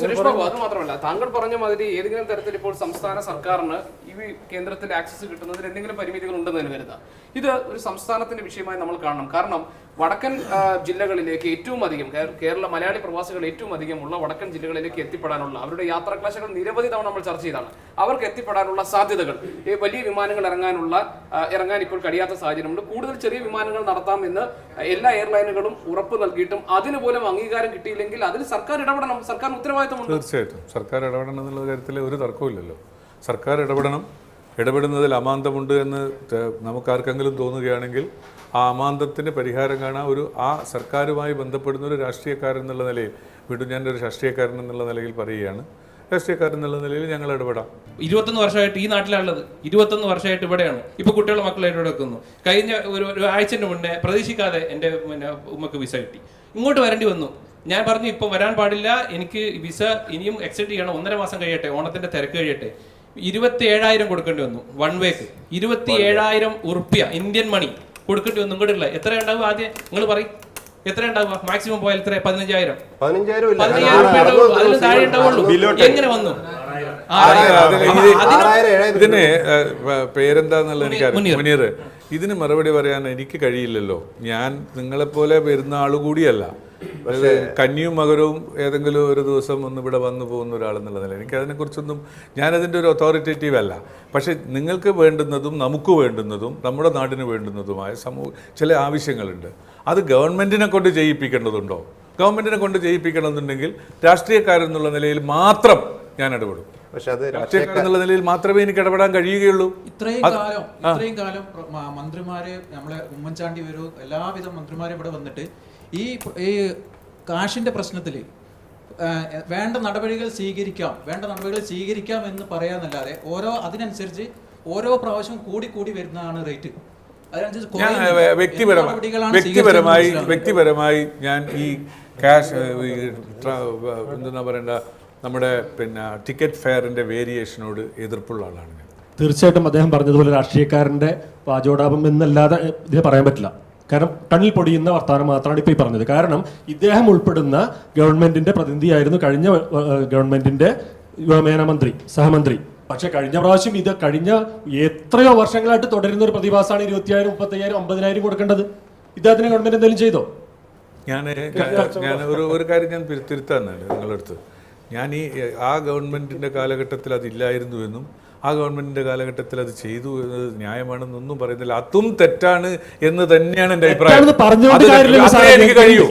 Speaker 1: സുരേഷ് ബാബു അത് മാത്രമല്ല. താങ്കൾ പറഞ്ഞ മാതിരി ഏതെങ്കിലും തരത്തിൽ ഇപ്പോൾ സംസ്ഥാന സർക്കാരിന് ഈ കേന്ദ്രത്തിൽ ആക്സസ് കിട്ടുന്നതിൽ എന്തെങ്കിലും പരിമിതികൾ ഉണ്ടെന്ന് കരുതാം. ഇത് ഒരു സംസ്ഥാനത്തിന്റെ വിഷയമായി നമ്മൾ കാണണം. കാരണം വടക്കൻ ജില്ലകളിലേക്ക് ഏറ്റവും അധികം കേരള മലയാളി പ്രവാസികൾ ഏറ്റവും അധികം ഉള്ള വടക്കൻ ജില്ലകളിലേക്ക് എത്തിപ്പെടാനുള്ള അവരുടെ യാത്രാക്ലാശകൾ നിരവധി തവണ നമ്മൾ ചർച്ച ചെയ്താണ്. അവർക്ക് എത്തിപ്പെടാനുള്ള സാധ്യതകൾ. വലിയ വിമാനങ്ങൾ ഇറങ്ങാനുള്ള ഇറങ്ങാൻ ഇപ്പോൾ കഴിയാത്ത സാഹചര്യമുണ്ട്. കൂടുതൽ ചെറിയ വിമാനങ്ങൾ നടത്താമെന്ന് എല്ലാ എയർലൈനുകളും ഉറപ്പ് നൽകിയിട്ടും അതിന് പോലും അംഗീകാരം കിട്ടിയില്ലെങ്കിൽ അതിൽ സർക്കാർ ഇടപെടണം. സർക്കാർ ഉത്തരവാദിത്തമുണ്ട്
Speaker 2: തീർച്ചയായിട്ടും. സർക്കാർ ഇടപെടണം എന്നുള്ള കാര്യത്തിൽ ഒരു തർക്കവുമില്ലല്ലോ. സർക്കാർ ഇടപെടണം. ഇടപെടുന്നതിൽ അമാന്തമുണ്ട് എന്ന് നമുക്കാർക്കെങ്കിലും തോന്നുകയാണെങ്കിൽ ആ അമാന്തത്തിന് പരിഹാരം കാണാൻ ഒരു ആ സർക്കാരുമായി ബന്ധപ്പെടുന്ന ഒരു രാഷ്ട്രീയക്കാരൻ എന്നുള്ള നിലയിൽ വീണ്ടും ഞാൻ ഒരു രാഷ്ട്രീയക്കാരൻ എന്നുള്ള നിലയിൽ പറയുകയാണ്. രാഷ്ട്രീയക്കാരൻ എന്നുള്ള നിലയിൽ ഞങ്ങൾ ഇടപെടാം.
Speaker 7: ഇരുപത്തൊന്ന് വർഷമായിട്ട് ഈ നാട്ടിലാണുള്ളത്. ഇരുപത്തൊന്ന് വർഷമായിട്ട് ഇവിടെയാണ്. ഇപ്പൊ കുട്ടികളെ മക്കളായിട്ട് ഇവിടെ വെക്കുന്നു. കഴിഞ്ഞ ഒരു ഒരു ആഴ്ചന്റെ മുന്നേ പ്രതീക്ഷിക്കാതെ എന്റെ പിന്നെ ഉമ്മക്ക് വിസ കിട്ടി. ഇങ്ങോട്ട് വരേണ്ടി വന്നു. ഞാൻ പറഞ്ഞു ഇപ്പം വരാൻ പാടില്ല. എനിക്ക് വിസ ഇനിയും എക്സ്റ്റെൻഡ് ചെയ്യണം. ഒന്നര മാസം കഴിയട്ടെ. ഓണത്തിന്റെ തിരക്ക് കഴിയട്ടെ. ഇരുപത്തി ഏഴായിരം കൊടുക്കേണ്ടി വന്നു. വൺ വേക്ക് ഇരുപത്തി ഏഴായിരം ഉറുപ്പ്യ ഇന്ത്യൻ മണി കൊടുക്കേണ്ടി വന്നു. ഇങ്ങോട്ടില്ല. എത്ര ഉണ്ടാവും ആദ്യം? നിങ്ങൾ പറയും. എത്ര ഉണ്ടാവുക? മാക്സിമം പോയാൽ എത്ര? പതിനഞ്ചായിരം. എങ്ങനെ വന്നു?
Speaker 2: ഇതിന് പേരെന്താന്നുള്ള എനിക്ക് എനിക്കറിയാം
Speaker 7: മുനീർ.
Speaker 2: ഇതിന് മറുപടി പറയാൻ എനിക്ക് കഴിയില്ലല്ലോ. ഞാൻ നിങ്ങളെപ്പോലെ വരുന്ന ആൾ കൂടിയല്ല. പക്ഷേ കന്നിയും മകരവും ഏതെങ്കിലും ഒരു ദിവസം ഒന്ന് ഇവിടെ വന്നു പോകുന്ന ഒരാളെന്നുള്ള നില എനിക്ക് അതിനെക്കുറിച്ചൊന്നും ഞാനതിന്റെ ഒരു അതോറിറ്റേറ്റീവ് അല്ല. പക്ഷെ നിങ്ങൾക്ക് വേണ്ടുന്നതും നമുക്ക് വേണ്ടുന്നതും നമ്മുടെ നാടിന് വേണ്ടുന്നതുമായ സമൂഹ ചില ആവശ്യങ്ങളുണ്ട്. അത് ഗവൺമെന്റിനെ കൊണ്ട് ചെയ്യിപ്പിക്കേണ്ടതുണ്ടോ? ഗവൺമെന്റിനെ കൊണ്ട് ചെയ്യിപ്പിക്കണമെന്നുണ്ടെങ്കിൽ രാഷ്ട്രീയക്കാരെന്നുള്ള നിലയിൽ മാത്രം ഞാൻ ഇടപെടും.
Speaker 5: പക്ഷെ അത്
Speaker 2: രാഷ്ട്രീയക്കാരെന്നുള്ള നിലയിൽ മാത്രമേ എനിക്ക് ഇടപെടാൻ കഴിയുകയുള്ളൂ.
Speaker 9: ഇത്രയും കാലം ഇത്രയും കാലം മന്ത്രിമാരെ നമ്മളെ ഉമ്മൻചാണ്ടി വരൂ എല്ലാവിധ മന്ത്രിമാരും ഇവിടെ വന്നിട്ട് ഈ ഈ കാശിന്റെ പ്രശ്നത്തിൽ വേണ്ട നടപടികൾ സ്വീകരിക്കാം വേണ്ട നടപടികൾ സ്വീകരിക്കാം എന്ന് പറയാന്നല്ലാതെ ഓരോ അതിനനുസരിച്ച് ഓരോ പ്രാവശ്യം കൂടി കൂടി വരുന്നതാണ് റേറ്റ്.
Speaker 2: ഞാൻ വ്യക്തിപരമായി വ്യക്തിപരമായി വ്യക്തിപരമായി ഞാൻ ഈ ക്യാഷ് എന്താ പറയണ്ട നമ്മുടെ പിന്നെ ടിക്കറ്റ് ഫെയറിന്റെ വേരിയേഷനോട് എതിർപ്പുള്ള ആളാണ് ഞാൻ.
Speaker 8: തീർച്ചയായിട്ടും അദ്ദേഹം പറഞ്ഞതുപോലെ രാഷ്ട്രീയക്കാരന്റെ വാചോടാപം എന്നല്ലാതെ ഇതിനെ പറയാൻ പറ്റില്ല. കാരണം കണ്ണിൽ പൊടിയുന്ന വർത്തമാനം മാത്രമാണ് ഇപ്പോൾ ഈ പറഞ്ഞത്. കാരണം ഇദ്ദേഹം ഉൾപ്പെടുന്ന ഗവൺമെന്റിന്റെ പ്രതിനിധിയായിരുന്നു കഴിഞ്ഞ ഗവൺമെന്റിന്റെ വ്യോമയാന മന്ത്രി സഹമന്ത്രി. പക്ഷെ കഴിഞ്ഞ പ്രാവശ്യം ഇത് കഴിഞ്ഞ എത്രയോ വർഷങ്ങളായിട്ട് തുടരുന്ന ഒരു പ്രതിഭാസമാണ് ഇരുപത്തിയായിരം മുപ്പത്തയ്യായിരം അമ്പതിനായിരം കൊടുക്കേണ്ടത്. ഇദ്ദേഹത്തിന് ഗവൺമെന്റ് എന്തെങ്കിലും ചെയ്തോ?
Speaker 2: ഞാൻ ഞാൻ ഒരു ഒരു കാര്യം ഞാൻ തിരു- നിങ്ങളുടെ നിങ്ങളടുത്ത്. ഞാൻ ഈ ആ ഗവൺമെന്റിന്റെ കാലഘട്ടത്തിൽ അതില്ലായിരുന്നു എന്നും ആ ഗവൺമെന്റിന്റെ കാലഘട്ടത്തിൽ അത് ചെയ്തു എന്നത് ന്യായമാണെന്നൊന്നും പറയുന്നില്ല. അതും തെറ്റാണ് എന്ന് തന്നെയാണ് എന്റെ അഭിപ്രായം.
Speaker 8: തെറ്റാണെന്ന് പറഞ്ഞുകൊണ്ട്
Speaker 2: അത്. എനിക്ക് കഴിയൂ.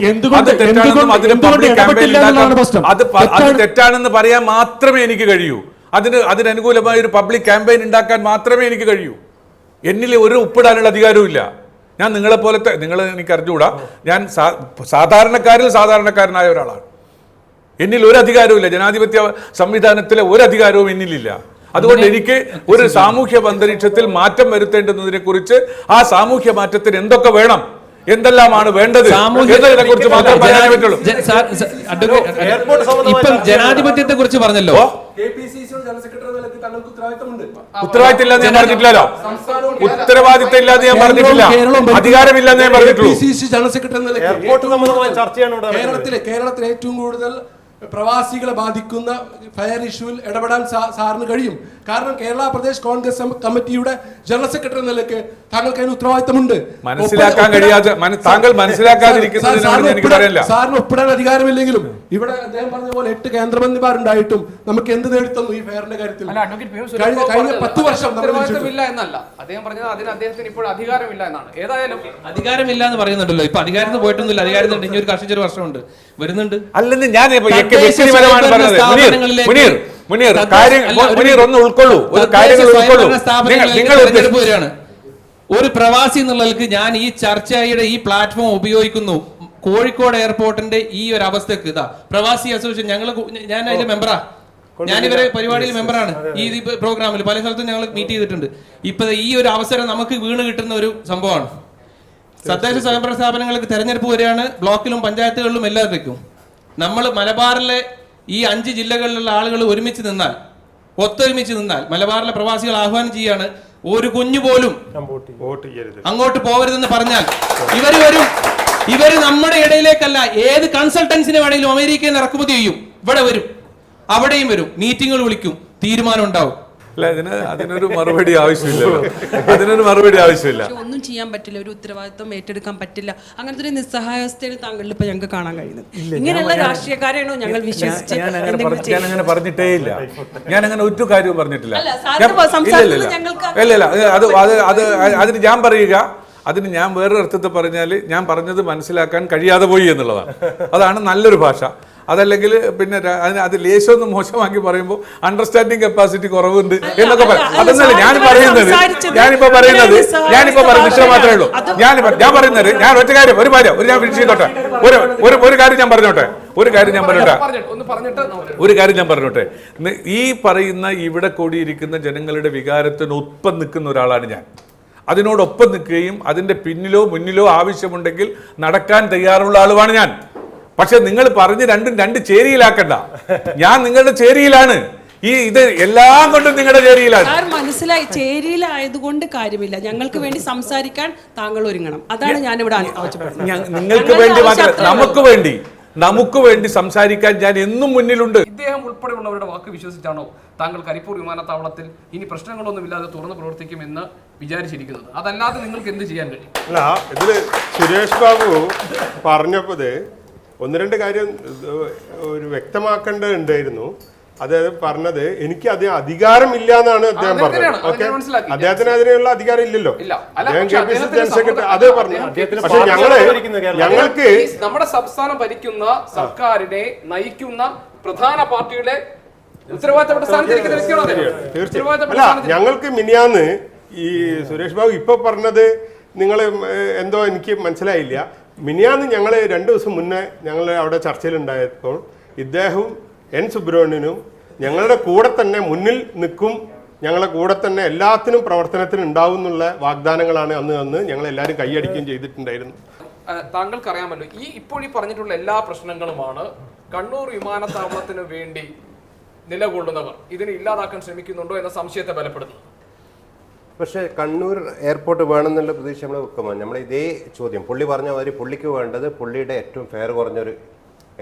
Speaker 2: അതിന്. തെറ്റാണെന്ന് പറയാൻ മാത്രമേ എനിക്ക് കഴിയൂ. അതിന് അതിനനുകൂലമായ ഒരു പബ്ലിക് ക്യാമ്പയിൻ ഉണ്ടാക്കാൻ മാത്രമേ എനിക്ക് കഴിയൂ. എന്നിൽ ഒരു ഉപ്പിടാനുള്ള അധികാരവും ഇല്ല. ഞാൻ നിങ്ങളെ പോലത്തെ നിങ്ങൾ എനിക്ക് അറിഞ്ഞുകൂടാ. ഞാൻ സാധാരണക്കാരിൽ സാധാരണക്കാരനായ ഒരാളാണ്. എന്നിൽ ഒരു അധികാരവും ഇല്ല. ജനാധിപത്യ സംവിധാനത്തിലെ ഒരു അധികാരവും എന്നിലില്ല. അതുകൊണ്ട് എനിക്ക് ഒരു സാമൂഹ്യ അന്തരീക്ഷത്തിൽ മാറ്റം വരുത്തേണ്ടുന്നതിനെ കുറിച്ച് ആ സാമൂഹ്യ മാറ്റത്തിന് എന്തൊക്കെ വേണം? എന്തെല്ലാമാണ് വേണ്ടത് കുറിച്ച് പറയാനേ പറ്റുള്ളൂ.
Speaker 4: സംബന്ധമായ
Speaker 7: ഇപ്പം ജനാധിപത്യത്തെ കുറിച്ച് പറഞ്ഞല്ലോ.
Speaker 2: ഉത്തരവാദിത്തം ഇല്ലാന്ന് ഞാൻ പറഞ്ഞിട്ടില്ലല്ലോ.
Speaker 8: സംസ്ഥാനവും
Speaker 2: ഉത്തരവാദിത്തം ഇല്ലാന്ന് ഞാൻ പറഞ്ഞിട്ടില്ല. അധികാരമില്ലെന്ന് ഞാൻ പറഞ്ഞിട്ടുള്ളൂ.
Speaker 8: ജനറൽ സെക്രട്ടറി
Speaker 4: കേരളത്തിലെ
Speaker 8: കേരളത്തിലെ കേരളത്തിൽ ഏറ്റവും കൂടുതൽ പ്രവാസികളെ ബാധിക്കുന്ന ഫയർ ഇഷ്യൂവിൽ ഇടപെടാൻ സാറിന് കഴിയും. കാരണം കേരള പ്രദേശ് കോൺഗ്രസ് കമ്മിറ്റിയുടെ ജനറൽ സെക്രട്ടറി നിലയ്ക്ക് താങ്കൾക്ക് അതിന് ഉത്തരവാദിത്തമുണ്ട്.
Speaker 2: മനസ്സിലാക്കാൻ കഴിയാതെ താങ്കൾ മനസ്സിലാക്കാതിരിക്കുന്നതിനോട്
Speaker 8: സാർ- സാറിന്
Speaker 2: എനിക്ക്
Speaker 8: ഒപ്പിടാൻ- സാറിന് ഒപ്പിടാൻ അധികാരമില്ലെങ്കിലും ഇവിടെ അദ്ദേഹം പറഞ്ഞ പോലെ എട്ട് കേന്ദ്രമന്ത്രിമാരുണ്ടായിട്ടും നമുക്ക് എന്ത് നേടിത്തന്നു ഈ ഫെയറിന്റെ കാര്യത്തിൽ? കഴിഞ്ഞ പത്ത് വർഷം നമ്മൾ
Speaker 1: ഉത്തരവാദിത്തമില്ല എന്നല്ല. അദ്ദേഹം പറഞ്ഞത് അതിന് അദ്ദേഹത്തിന് ഇപ്പോൾ അധികാരമില്ല എന്നാണ്. ഏതായാലും
Speaker 7: അധികാരമില്ല എന്ന് പറയുന്നുണ്ടല്ലോ. ഇപ്പൊ അധികാരത്തിൽ പോയിട്ടൊന്നുമില്ല. അധികാരത്തിൽ ഇനി ഒരു കർഷിച്ചൊരു വർഷമുണ്ട്. വരുന്നുണ്ട്.
Speaker 2: അല്ലെന്ന് ഞാൻ എനിക്ക് വ്യക്തിപരമാണ് പറഞ്ഞത്. മുനീർ മുനീർ മുനീർ കാര്യം മുനീർ ഒന്ന് ഉൾക്കൊള്ളൂ. ഒരു കാര്യങ്ങൾ ഉൾക്കൊള്ളൂ. നിങ്ങൾ
Speaker 7: ഒരു പ്രവാസി എന്നുള്ളവർക്ക് ഞാൻ ഈ ചർച്ചയുടെ ഈ പ്ലാറ്റ്ഫോം ഉപയോഗിക്കുന്നു. കോഴിക്കോട് എയർപോർട്ടിന്റെ ഈ ഒരു അവസ്ഥക്ക്. ഇതാ പ്രവാസി അസോസിയേഷൻ ഞങ്ങൾ ഞാൻ അതിന്റെ മെമ്പറാ ഞാൻ ഇവരെ പരിപാടിയിൽ മെമ്പറാണ് ഈ പ്രോഗ്രാമിൽ പല സ്ഥലത്തും ഞങ്ങൾ മീറ്റ് ചെയ്തിട്ടുണ്ട്. ഇപ്പൊ ഈ ഒരു അവസരം നമുക്ക് വീണ് കിട്ടുന്ന ഒരു സംഭവമാണ്. തദ്ദേശ സ്വയംഭരണ സ്ഥാപനങ്ങൾക്ക് തെരഞ്ഞെടുപ്പ് വരികയാണ്. ബ്ലോക്കിലും പഞ്ചായത്തുകളിലും എല്ലാവർക്കും നമ്മൾ മലബാറിലെ ഈ അഞ്ച് ജില്ലകളിലുള്ള ആളുകൾ ഒരുമിച്ച് നിന്നാൽ ഒത്തൊരുമിച്ച് നിന്നാൽ മലബാറിലെ പ്രവാസികൾ ആഹ്വാനം ചെയ്യാണ് ഒരു കുഞ്ഞു പോലും
Speaker 3: വോട്ട് ചെയ്യരുത്.
Speaker 7: അങ്ങോട്ട് പോകരുതെന്ന് പറഞ്ഞാൽ ഇവർ വരും. ഇവർ നമ്മുടെ ഇടയിലേക്കല്ല ഏത് കൺസൾട്ടൻസിനെ വേണമെങ്കിലും അമേരിക്കയിൽ നിന്ന് ഇറക്കുമതി ചെയ്യും. ഇവിടെ വരും. അവിടെയും വരും. മീറ്റിങ്ങുകൾ വിളിക്കും. തീരുമാനം ഉണ്ടാവും.
Speaker 2: അല്ല ഇതിന് അതിനൊരു മറുപടി ആവശ്യമില്ലല്ലോ. അതിനൊരു മറുപടി ആവശ്യമില്ല.
Speaker 10: ഒന്നും ചെയ്യാൻ പറ്റില്ല ഒരു ഉത്തരവാദിത്വം ഏറ്റെടുക്കാൻ പറ്റില്ല. അങ്ങനത്തെ ഒരു നിസ്സഹായാവസ്ഥയിൽ താങ്കളിൽ ഇപ്പൊ ഞങ്ങൾക്ക് കാണാൻ കഴിയുന്നത്. ഇങ്ങനെയുള്ള രാഷ്ട്രീയക്കാരെയാണോ ഞങ്ങൾ വിശ്വസിച്ച്
Speaker 2: ഞാൻ അങ്ങനെ പറഞ്ഞിട്ടേ ഇല്ല. ഞാൻ അങ്ങനെ ഒരു കാര്യവും പറഞ്ഞിട്ടില്ല.
Speaker 10: അല്ല, സാറിന്റെ സംസാരത്തിൽ
Speaker 2: ഇല്ല, ഇല്ല.
Speaker 10: ഞങ്ങൾക്ക്
Speaker 2: ഇല്ല ഇല്ല അത് അത് അത് അതിന് ഞാൻ പറയുക അതിന് ഞാൻ വേറൊരു അർത്ഥത്തിൽ പറഞ്ഞാൽ ഞാൻ പറഞ്ഞത് മനസ്സിലാക്കാൻ കഴിയാതെ പോയി എന്നുള്ളതാണ്. അതാണ് നല്ലൊരു ഭാഷ. അതല്ലെങ്കിൽ പിന്നെ അതിന് അത് ലേശം ഒന്ന് മോശമാക്കി പറയുമ്പോൾ അണ്ടർസ്റ്റാൻഡിങ് കപ്പാസിറ്റി കുറവുണ്ട് എന്നൊക്കെ പറയും അതൊന്നല്ല ഞാൻ പറയുന്നത് ഞാനിപ്പോ പറയുന്നത് ഞാനിപ്പോ പറയുന്നത് ഇഷ്ടം മാത്രമേ ഉള്ളൂ. ഞാൻ ഞാൻ പറയുന്നത് ഞാൻ ഒറ്റ കാര്യം ഒരു കാര്യം ഒരു ഞാൻ ഫിനിഷ് ചെയ്തോട്ടെ. ഒരു ഒരു ഒരു കാര്യം ഞാൻ പറഞ്ഞോട്ടെ. ഒരു കാര്യം ഞാൻ പറഞ്ഞിട്ട്. ഒരു കാര്യം ഞാൻ പറഞ്ഞോട്ടെ. ഈ പറയുന്ന ഇവിടെ കൂടിയിരിക്കുന്ന ജനങ്ങളുടെ വികാരത്തിന് ഒപ്പം നിൽക്കുന്ന ഒരാളാണ് ഞാൻ. അതിനോടൊപ്പം നിൽക്കുകയും അതിന്റെ പിന്നിലോ മുന്നിലോ ആവശ്യമുണ്ടെങ്കിൽ നടക്കാൻ തയ്യാറുള്ള ആളുമാണ് ഞാൻ. പക്ഷെ നിങ്ങൾ പറഞ്ഞ് രണ്ടും രണ്ട് ചേരിയിലാക്കണ്ട. ഞാൻ നിങ്ങളുടെ ചേരിയിലാണ്. ഈ ഇത് എല്ലാം കൊണ്ടും നിങ്ങളുടെ ചേരിയിലാണ്.
Speaker 10: സാർ മനസ്സിലായി. ചേരിയിലായതുകൊണ്ട് കാര്യമില്ല. ഞങ്ങൾക്ക് വേണ്ടി സംസാരിക്കാൻ താങ്കൾ ഒരുങ്ങണം. അതാണ് ഞാൻ ആവശ്യപ്പെടുന്നത്.
Speaker 2: ഞാൻ- നിങ്ങൾക്ക് വേണ്ടി മാത്രം നമുക്ക് വേണ്ടി. നമുക്ക് വേണ്ടി സംസാരിക്കാൻ ഞാൻ എന്നും മുന്നിലുണ്ട്.
Speaker 1: ഇദ്ദേഹം ഉൾപ്പെടെയുള്ളവരുടെ വാക്ക് വിശ്വസിച്ചാണോ താങ്കൾ കരിപ്പൂർ വിമാനത്താവളത്തിൽ ഇനി പ്രശ്നങ്ങളൊന്നുമില്ലാതെ തുറന്ന് പ്രവർത്തിക്കുമെന്ന് വിചാരിച്ചിരിക്കുന്നത്? അതല്ലാതെ നിങ്ങൾക്ക് എന്ത് ചെയ്യാൻ കഴിയും?
Speaker 3: അല്ല ഇതിൽ സുരേഷ് ബാബു പറഞ്ഞപ്പോൾ ഒന്ന് രണ്ട് കാര്യം ഒരു വ്യക്തമാക്കേണ്ടതുണ്ടായിരുന്നു അതായത് പറഞ്ഞത് എനിക്ക് അത് അധികാരമില്ല എന്നാണ് അദ്ദേഹം പറഞ്ഞത്. ഓക്കെ? അദ്ദേഹത്തിന് അതിനുള്ള അധികാരം ഇല്ലല്ലോ
Speaker 1: ഇല്ല. അല്ല,
Speaker 3: അദ്ദേഹം
Speaker 1: പക്ഷേ
Speaker 3: K P C C general secretary അത് പറഞ്ഞു പക്ഷെ
Speaker 4: ഞങ്ങൾ
Speaker 3: ഞങ്ങൾക്ക്
Speaker 1: നമ്മുടെ സംസ്ഥാനം ഭരിക്കുന്ന സർക്കാരിനെ നയിക്കുന്ന പ്രധാന പാർട്ടിയുടെ അദ്ദേഹം.
Speaker 3: തീർച്ചയായും. അല്ല ഞങ്ങൾക്ക് മിനിയാന്ന് ഈ സുരേഷ് ബാബു ഇപ്പൊ പറഞ്ഞത് നിങ്ങൾ എന്തോ എനിക്ക് മനസ്സിലായില്ല. മിനിയാന്ന് ഞങ്ങൾ രണ്ട് ദിവസം മുന്നേ ഞങ്ങൾ അവിടെ ചർച്ചയിലുണ്ടായപ്പോൾ ഇദ്ദേഹവും എൻ സുബ്രഹ്മണ്യനും ഞങ്ങളുടെ കൂടെ തന്നെ മുന്നിൽ നിൽക്കും ഞങ്ങളുടെ കൂടെ തന്നെ എല്ലാത്തിനും പ്രവർത്തനത്തിന് ഉണ്ടാവും എന്നുള്ള വാഗ്ദാനങ്ങളാണ് അന്ന് അന്ന് ഞങ്ങൾ എല്ലാവരും കൈയടിക്കുകയും ചെയ്തിട്ടുണ്ടായിരുന്നു.
Speaker 1: താങ്കൾക്കറിയാമല്ലോ ഈ ഇപ്പോൾ ഈ പറഞ്ഞിട്ടുള്ള എല്ലാ പ്രശ്നങ്ങളുമാണ് കണ്ണൂർ വിമാനത്താവളത്തിന് വേണ്ടി നിലകൊള്ളുന്നവർ ഇതിനെ ഇല്ലാതാക്കാൻ ശ്രമിക്കുന്നുണ്ടോ എന്ന സംശയത്തെ ബലപ്പെടുത്തുന്നു.
Speaker 5: പക്ഷേ കണ്ണൂർ എയർപോർട്ട് വേണമെന്നുള്ള പ്രതീക്ഷ നമ്മൾ വെക്കുമ്പോൾ നമ്മൾ ഇതേ ചോദ്യം. പുള്ളി പറഞ്ഞ മാതിരി പുള്ളിക്ക് വേണ്ടത് പുള്ളിയുടെ ഏറ്റവും ഫെയർ കുറഞ്ഞൊരു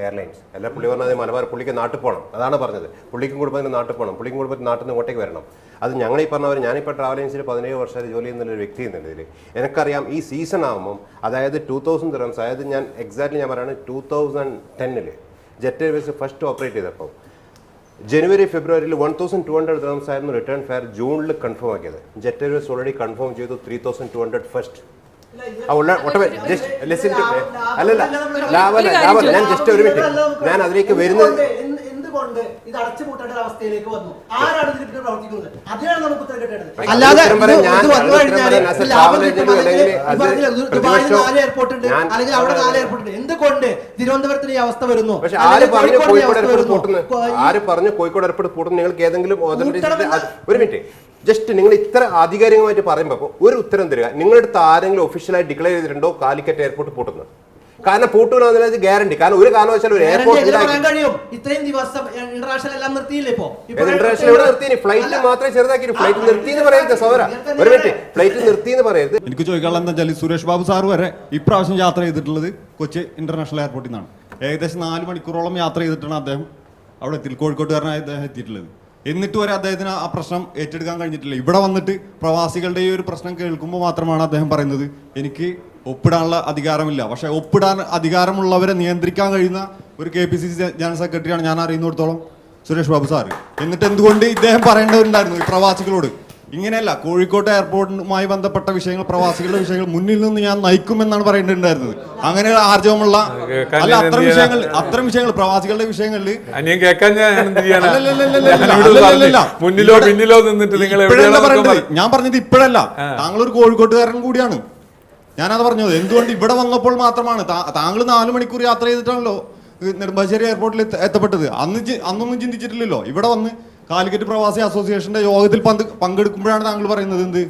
Speaker 5: എയർലൈൻസ് അല്ല പുള്ളി പറഞ്ഞത് മലബാർ പുള്ളിക്ക് നാട്ടിൽ പോകണം അതാണ് പറഞ്ഞത്. പുള്ളിക്കും കുടുംബത്തിന് നാട്ടിൽ പോകണം പുള്ളിക്കും കുടുംബത്തിന് നാട്ടിൽ നിന്ന് ഇങ്ങോട്ടേക്ക് വരണം. അത് ഞങ്ങൾ ഈ പറഞ്ഞവർ ഞാനിപ്പോൾ ട്രാവൽ ഏജൻസിയിൽ പതിനേഴ് വർഷമായിട്ട് ജോലി ചെയ്യുന്നൊരു വ്യക്തി എന്നുള്ളതിൽ എനിക്കറിയാം ഈ സീസൺ ആകുമ്പം അതായത് ടൂ തൗസൻഡ് റൺസ് അതായത് ഞാൻ എക്സാക്ട്ലി ഞാൻ പറയുന്നത് ടൂ തൗസൻഡ് ടെന്നിൽ ജെറ്റ് എയർവേസ് ഫസ്റ്റ് ഓപ്പറേറ്റ് ചെയ്തപ്പോൾ ജനുവരി ഫെബ്രുവരിയിൽ one thousand two hundred grams ആയിരുന്നു റിട്ടേൺ ഫെയർ ജൂണിൽ കൺഫേം ആക്കിയത്. ജെറ്റ് എയർവേസ് ഓൾറെഡി കൺഫേം ചെയ്തു three thousand two hundred first just അല്ലല്ല ലാഭമല്ല ലാഭമല്ല ഞാൻ ജസ്റ്റ് ഒരു മിനിറ്റ് ഞാൻ അതിലേക്ക് വരുന്നത്
Speaker 11: ഇത് ഒരു അവസ്ഥയിലേക്ക് വന്നു. ആരാണ് ഇതിന് പിന്നിൽ പ്രവർത്തിക്കുന്നത്? അതിനാണ് നമുക്ക് ഉത്തരം കിട്ടേണ്ടത്. അല്ലാതെ വന്നു കഴിഞ്ഞാൽ ദുബായിൽ നാല് എയർപോർട്ട് ഉണ്ട്. അല്ലെങ്കിൽ അവിടെ നാല് എയർപോർട്ട് ഉണ്ട്. എന്തുകൊണ്ട് തിരുവനന്തപുരത്തിന് ഈ അവസ്ഥ വരുന്നു?
Speaker 5: ആര് പറഞ്ഞു കോഴിക്കോട് എയർപോർട്ട് പൂട്ടുന്നു? ആര് പറഞ്ഞു കോഴിക്കോട് എയർപോർട്ട് പൂട്ടുന്നു? നിങ്ങൾക്ക് ഏതെങ്കിലും ഒരു മിനിറ്റ് ജസ്റ്റ് നിങ്ങൾ ഇത്ര ആധികാരികമായിട്ട് പറയുമ്പോൾ ഒരു ഉത്തരം തരിക. നിങ്ങളുടെ അടുത്ത് ആരെങ്കിലും ഒഫീഷ്യലായി ഡിക്ലെയർ ചെയ്തിട്ടുണ്ടോ കാലിക്കറ്റ് എയർപോർട്ട് പൂട്ടുന്നത്? കാരണം പൂട്ടുന്നതിനകത്ത് ഗ്യാരണ്ടി കാരണം ഒരു കാരണവശാലും ഒരു എയർപോർട്ട്
Speaker 11: ഇത്രയും ദിവസം ഇന്റർനാഷണൽ എല്ലാം നിർത്തിയില്ലേ ഇപ്പോ? ഇപ്പോ
Speaker 5: ഇന്റർനാഷണൽ ഇവിടെ നിർത്തി ഫ്ലൈറ്റ് മാത്രമേ ചെറുതാക്കി ഫ്ലൈറ്റ് നിർത്തി എന്ന് പറയരുത് സൗര ഒരു മിനിറ്റ് ഫ്ലൈറ്റ് നിർത്തി എന്ന് പറയരുത്.
Speaker 12: എനിക്ക് ചോദിക്കാനുള്ള എന്താ വെച്ചാൽ സുരേഷ് ബാബു സാർ വരെ ഇപ്രാവശ്യം യാത്ര ചെയ്തിട്ടുള്ളത് കൊച്ചി ഇന്റർനാഷണൽ എയർപോർട്ടിൽ നിന്നാണ്. ഏകദേശം നാല് മണിക്കൂറോളം യാത്ര ചെയ്തിട്ടാണ് അദ്ദേഹം അവിടെ എത്തി കോഴിക്കോട്ടുകാരനായി അദ്ദേഹം എത്തിയിട്ടുള്ളത്. എന്നിട്ട് വരെ അദ്ദേഹത്തിന് ആ പ്രശ്നം ഏറ്റെടുക്കാൻ കഴിഞ്ഞിട്ടില്ല. ഇവിടെ വന്നിട്ട് പ്രവാസികളുടെ ഈ ഒരു പ്രശ്നം കേൾക്കുമ്പോൾ മാത്രമാണ് അദ്ദേഹം പറയുന്നത് എനിക്ക് ഒപ്പിടാനുള്ള അധികാരമില്ല. പക്ഷേ ഒപ്പിടാൻ അധികാരമുള്ളവരെ നിയന്ത്രിക്കാൻ കഴിയുന്ന ഒരു K P C C general സെക്രട്ടറിയാണ് ഞാൻ അറിയുന്നിടത്തോളം സുരേഷ് ബാബു സാർ എന്നിട്ട് എന്തുകൊണ്ട് ഇദ്ദേഹം പറയേണ്ടതുണ്ടായിരുന്നു ഈ പ്രവാസികളോട്? ഇങ്ങനെയല്ല കോഴിക്കോട് എയർപോർട്ടുമായി ബന്ധപ്പെട്ട വിഷയങ്ങൾ പ്രവാസികളുടെ വിഷയങ്ങൾ മുന്നിൽ നിന്ന് ഞാൻ നയിക്കുമെന്നാണ് പറയേണ്ടിണ്ടായിരുന്നത് അങ്ങനെ ആർജവമുള്ള അല്ല അത്തരം വിഷയങ്ങൾ അത്തരം വിഷയങ്ങൾ പ്രവാസികളുടെ വിഷയങ്ങളിൽ.
Speaker 2: മുന്നിലോ പിന്നിലോ നിന്നിട്ട് നിങ്ങൾ
Speaker 12: ഞാൻ പറഞ്ഞത് ഇപ്പോഴല്ല. താങ്കൾ ഒരു കോഴിക്കോട്ടുകാരൻ കൂടിയാണ്. ഞാനത് പറഞ്ഞത് എന്തുകൊണ്ട് ഇവിടെ വന്നപ്പോൾ മാത്രമാണ്? താങ്കൾ നാല് മണിക്കൂർ യാത്ര ചെയ്തിട്ടാണല്ലോ നെടുമ്പാശ്ശേരി എയർപോർട്ടിൽ എത്തപ്പെട്ടത്. അന്ന് അന്നൊന്നും ചിന്തിച്ചിട്ടില്ലല്ലോ. ഇവിടെ വന്ന് കാലിക്കറ്റ് പ്രവാസി അസോസിയേഷന്റെ യോഗത്തിൽ പന്ത് പങ്കെടുക്കുമ്പോഴാണ് താങ്കൾ പറയുന്നത് എന്ത്?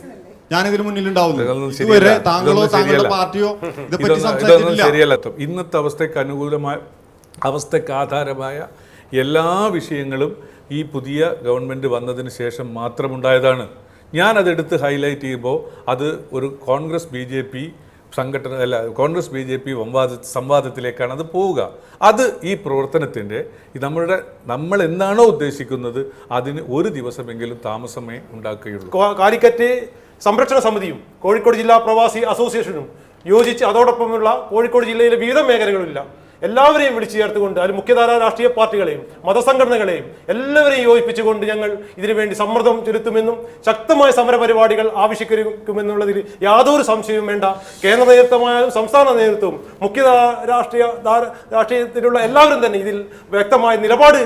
Speaker 12: ഞാനിതിന് മുന്നിലുണ്ടാവുന്നത്. ഇതുവരെ താങ്കളോ താങ്കളുടെ പാർട്ടിയോ ഇതേപ്പറ്റി സംസാരിച്ചിട്ടില്ല.
Speaker 2: ഇന്നത്തെ അവസ്ഥയ്ക്ക് അനുകൂലമായ അവസ്ഥയ്ക്ക് ആധാരമായ എല്ലാ വിഷയങ്ങളും ഈ പുതിയ ഗവൺമെന്റ് വന്നതിന് ശേഷം മാത്രമുണ്ടായതാണ്. ഞാൻ അതെടുത്ത് ഹൈലൈറ്റ് ചെയ്യുമ്പോൾ അത് ഒരു കോൺഗ്രസ് ബി ജെ പി സംഘടന അല്ല കോൺഗ്രസ് ബി ജെ പി സംവാദ സംവാദത്തിലേക്കാണ് അത് പോവുക. അത് ഈ പ്രവർത്തനത്തിന്റെ നമ്മളുടെ നമ്മൾ എന്താണോ ഉദ്ദേശിക്കുന്നത് അതിന് ഒരു ദിവസമെങ്കിലും താമസമേ ഉണ്ടാക്കുകയുള്ളൂ.
Speaker 4: കാലിക്കറ്റ് സംരക്ഷണ സമിതിയും കോഴിക്കോട് ജില്ലാ പ്രവാസി അസോസിയേഷനും യോജിച്ച് അതോടൊപ്പമുള്ള കോഴിക്കോട് ജില്ലയിലെ വിവിധ മേഖലകളില്ല എല്ലാവരെയും വിളിച്ചു ചേർത്തുകൊണ്ട് അതിൽ മുഖ്യധാരാ രാഷ്ട്രീയ പാർട്ടികളെയും മതസംഘടനകളെയും എല്ലാവരെയും യോജിപ്പിച്ചുകൊണ്ട് ഞങ്ങൾ ഇതിനുവേണ്ടി സമ്മർദ്ദം ചെലുത്തുമെന്നും ശക്തമായ സമരപരിപാടികൾ ആവിഷ്കരിക്കുമെന്നുള്ളതിൽ യാതൊരു സംശയവും വേണ്ട. കേന്ദ്ര നേതൃത്വമായാലും സംസ്ഥാന നേതൃത്വവും മുഖ്യ രാഷ്ട്രീയ രാഷ്ട്രീയത്തിലുള്ള എല്ലാവരും തന്നെ ഇതിൽ വ്യക്തമായ നിലപാട്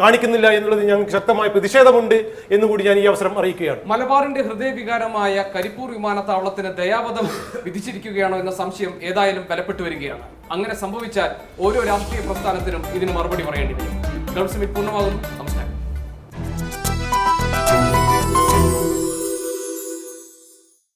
Speaker 4: കാണിക്കുന്നില്ല എന്നുള്ളത് ഞങ്ങൾക്ക് ശക്തമായ പ്രതിഷേധമുണ്ട് എന്നുകൂടി ഞാൻ ഈ അവസരം അറിയിക്കുകയാണ്.
Speaker 1: മലബാറിന്റെ ഹൃദയവികാരമായ കരിപ്പൂർ വിമാനത്താവളത്തിന് ദയാവധം വിധിച്ചിരിക്കുകയാണോ എന്ന സംശയം ഏതായാലും ബലപ്പെട്ടു വരികയാണ് അങ്ങനെ സംഭവിച്ചാൽ ഓരോ രാഷ്ട്രീയ പ്രസ്ഥാനത്തിനും ഇതിന് മറുപടി പറയേണ്ടി വരും ഗൾഫ് സമിറ്റ് പൂർണമാകുന്നു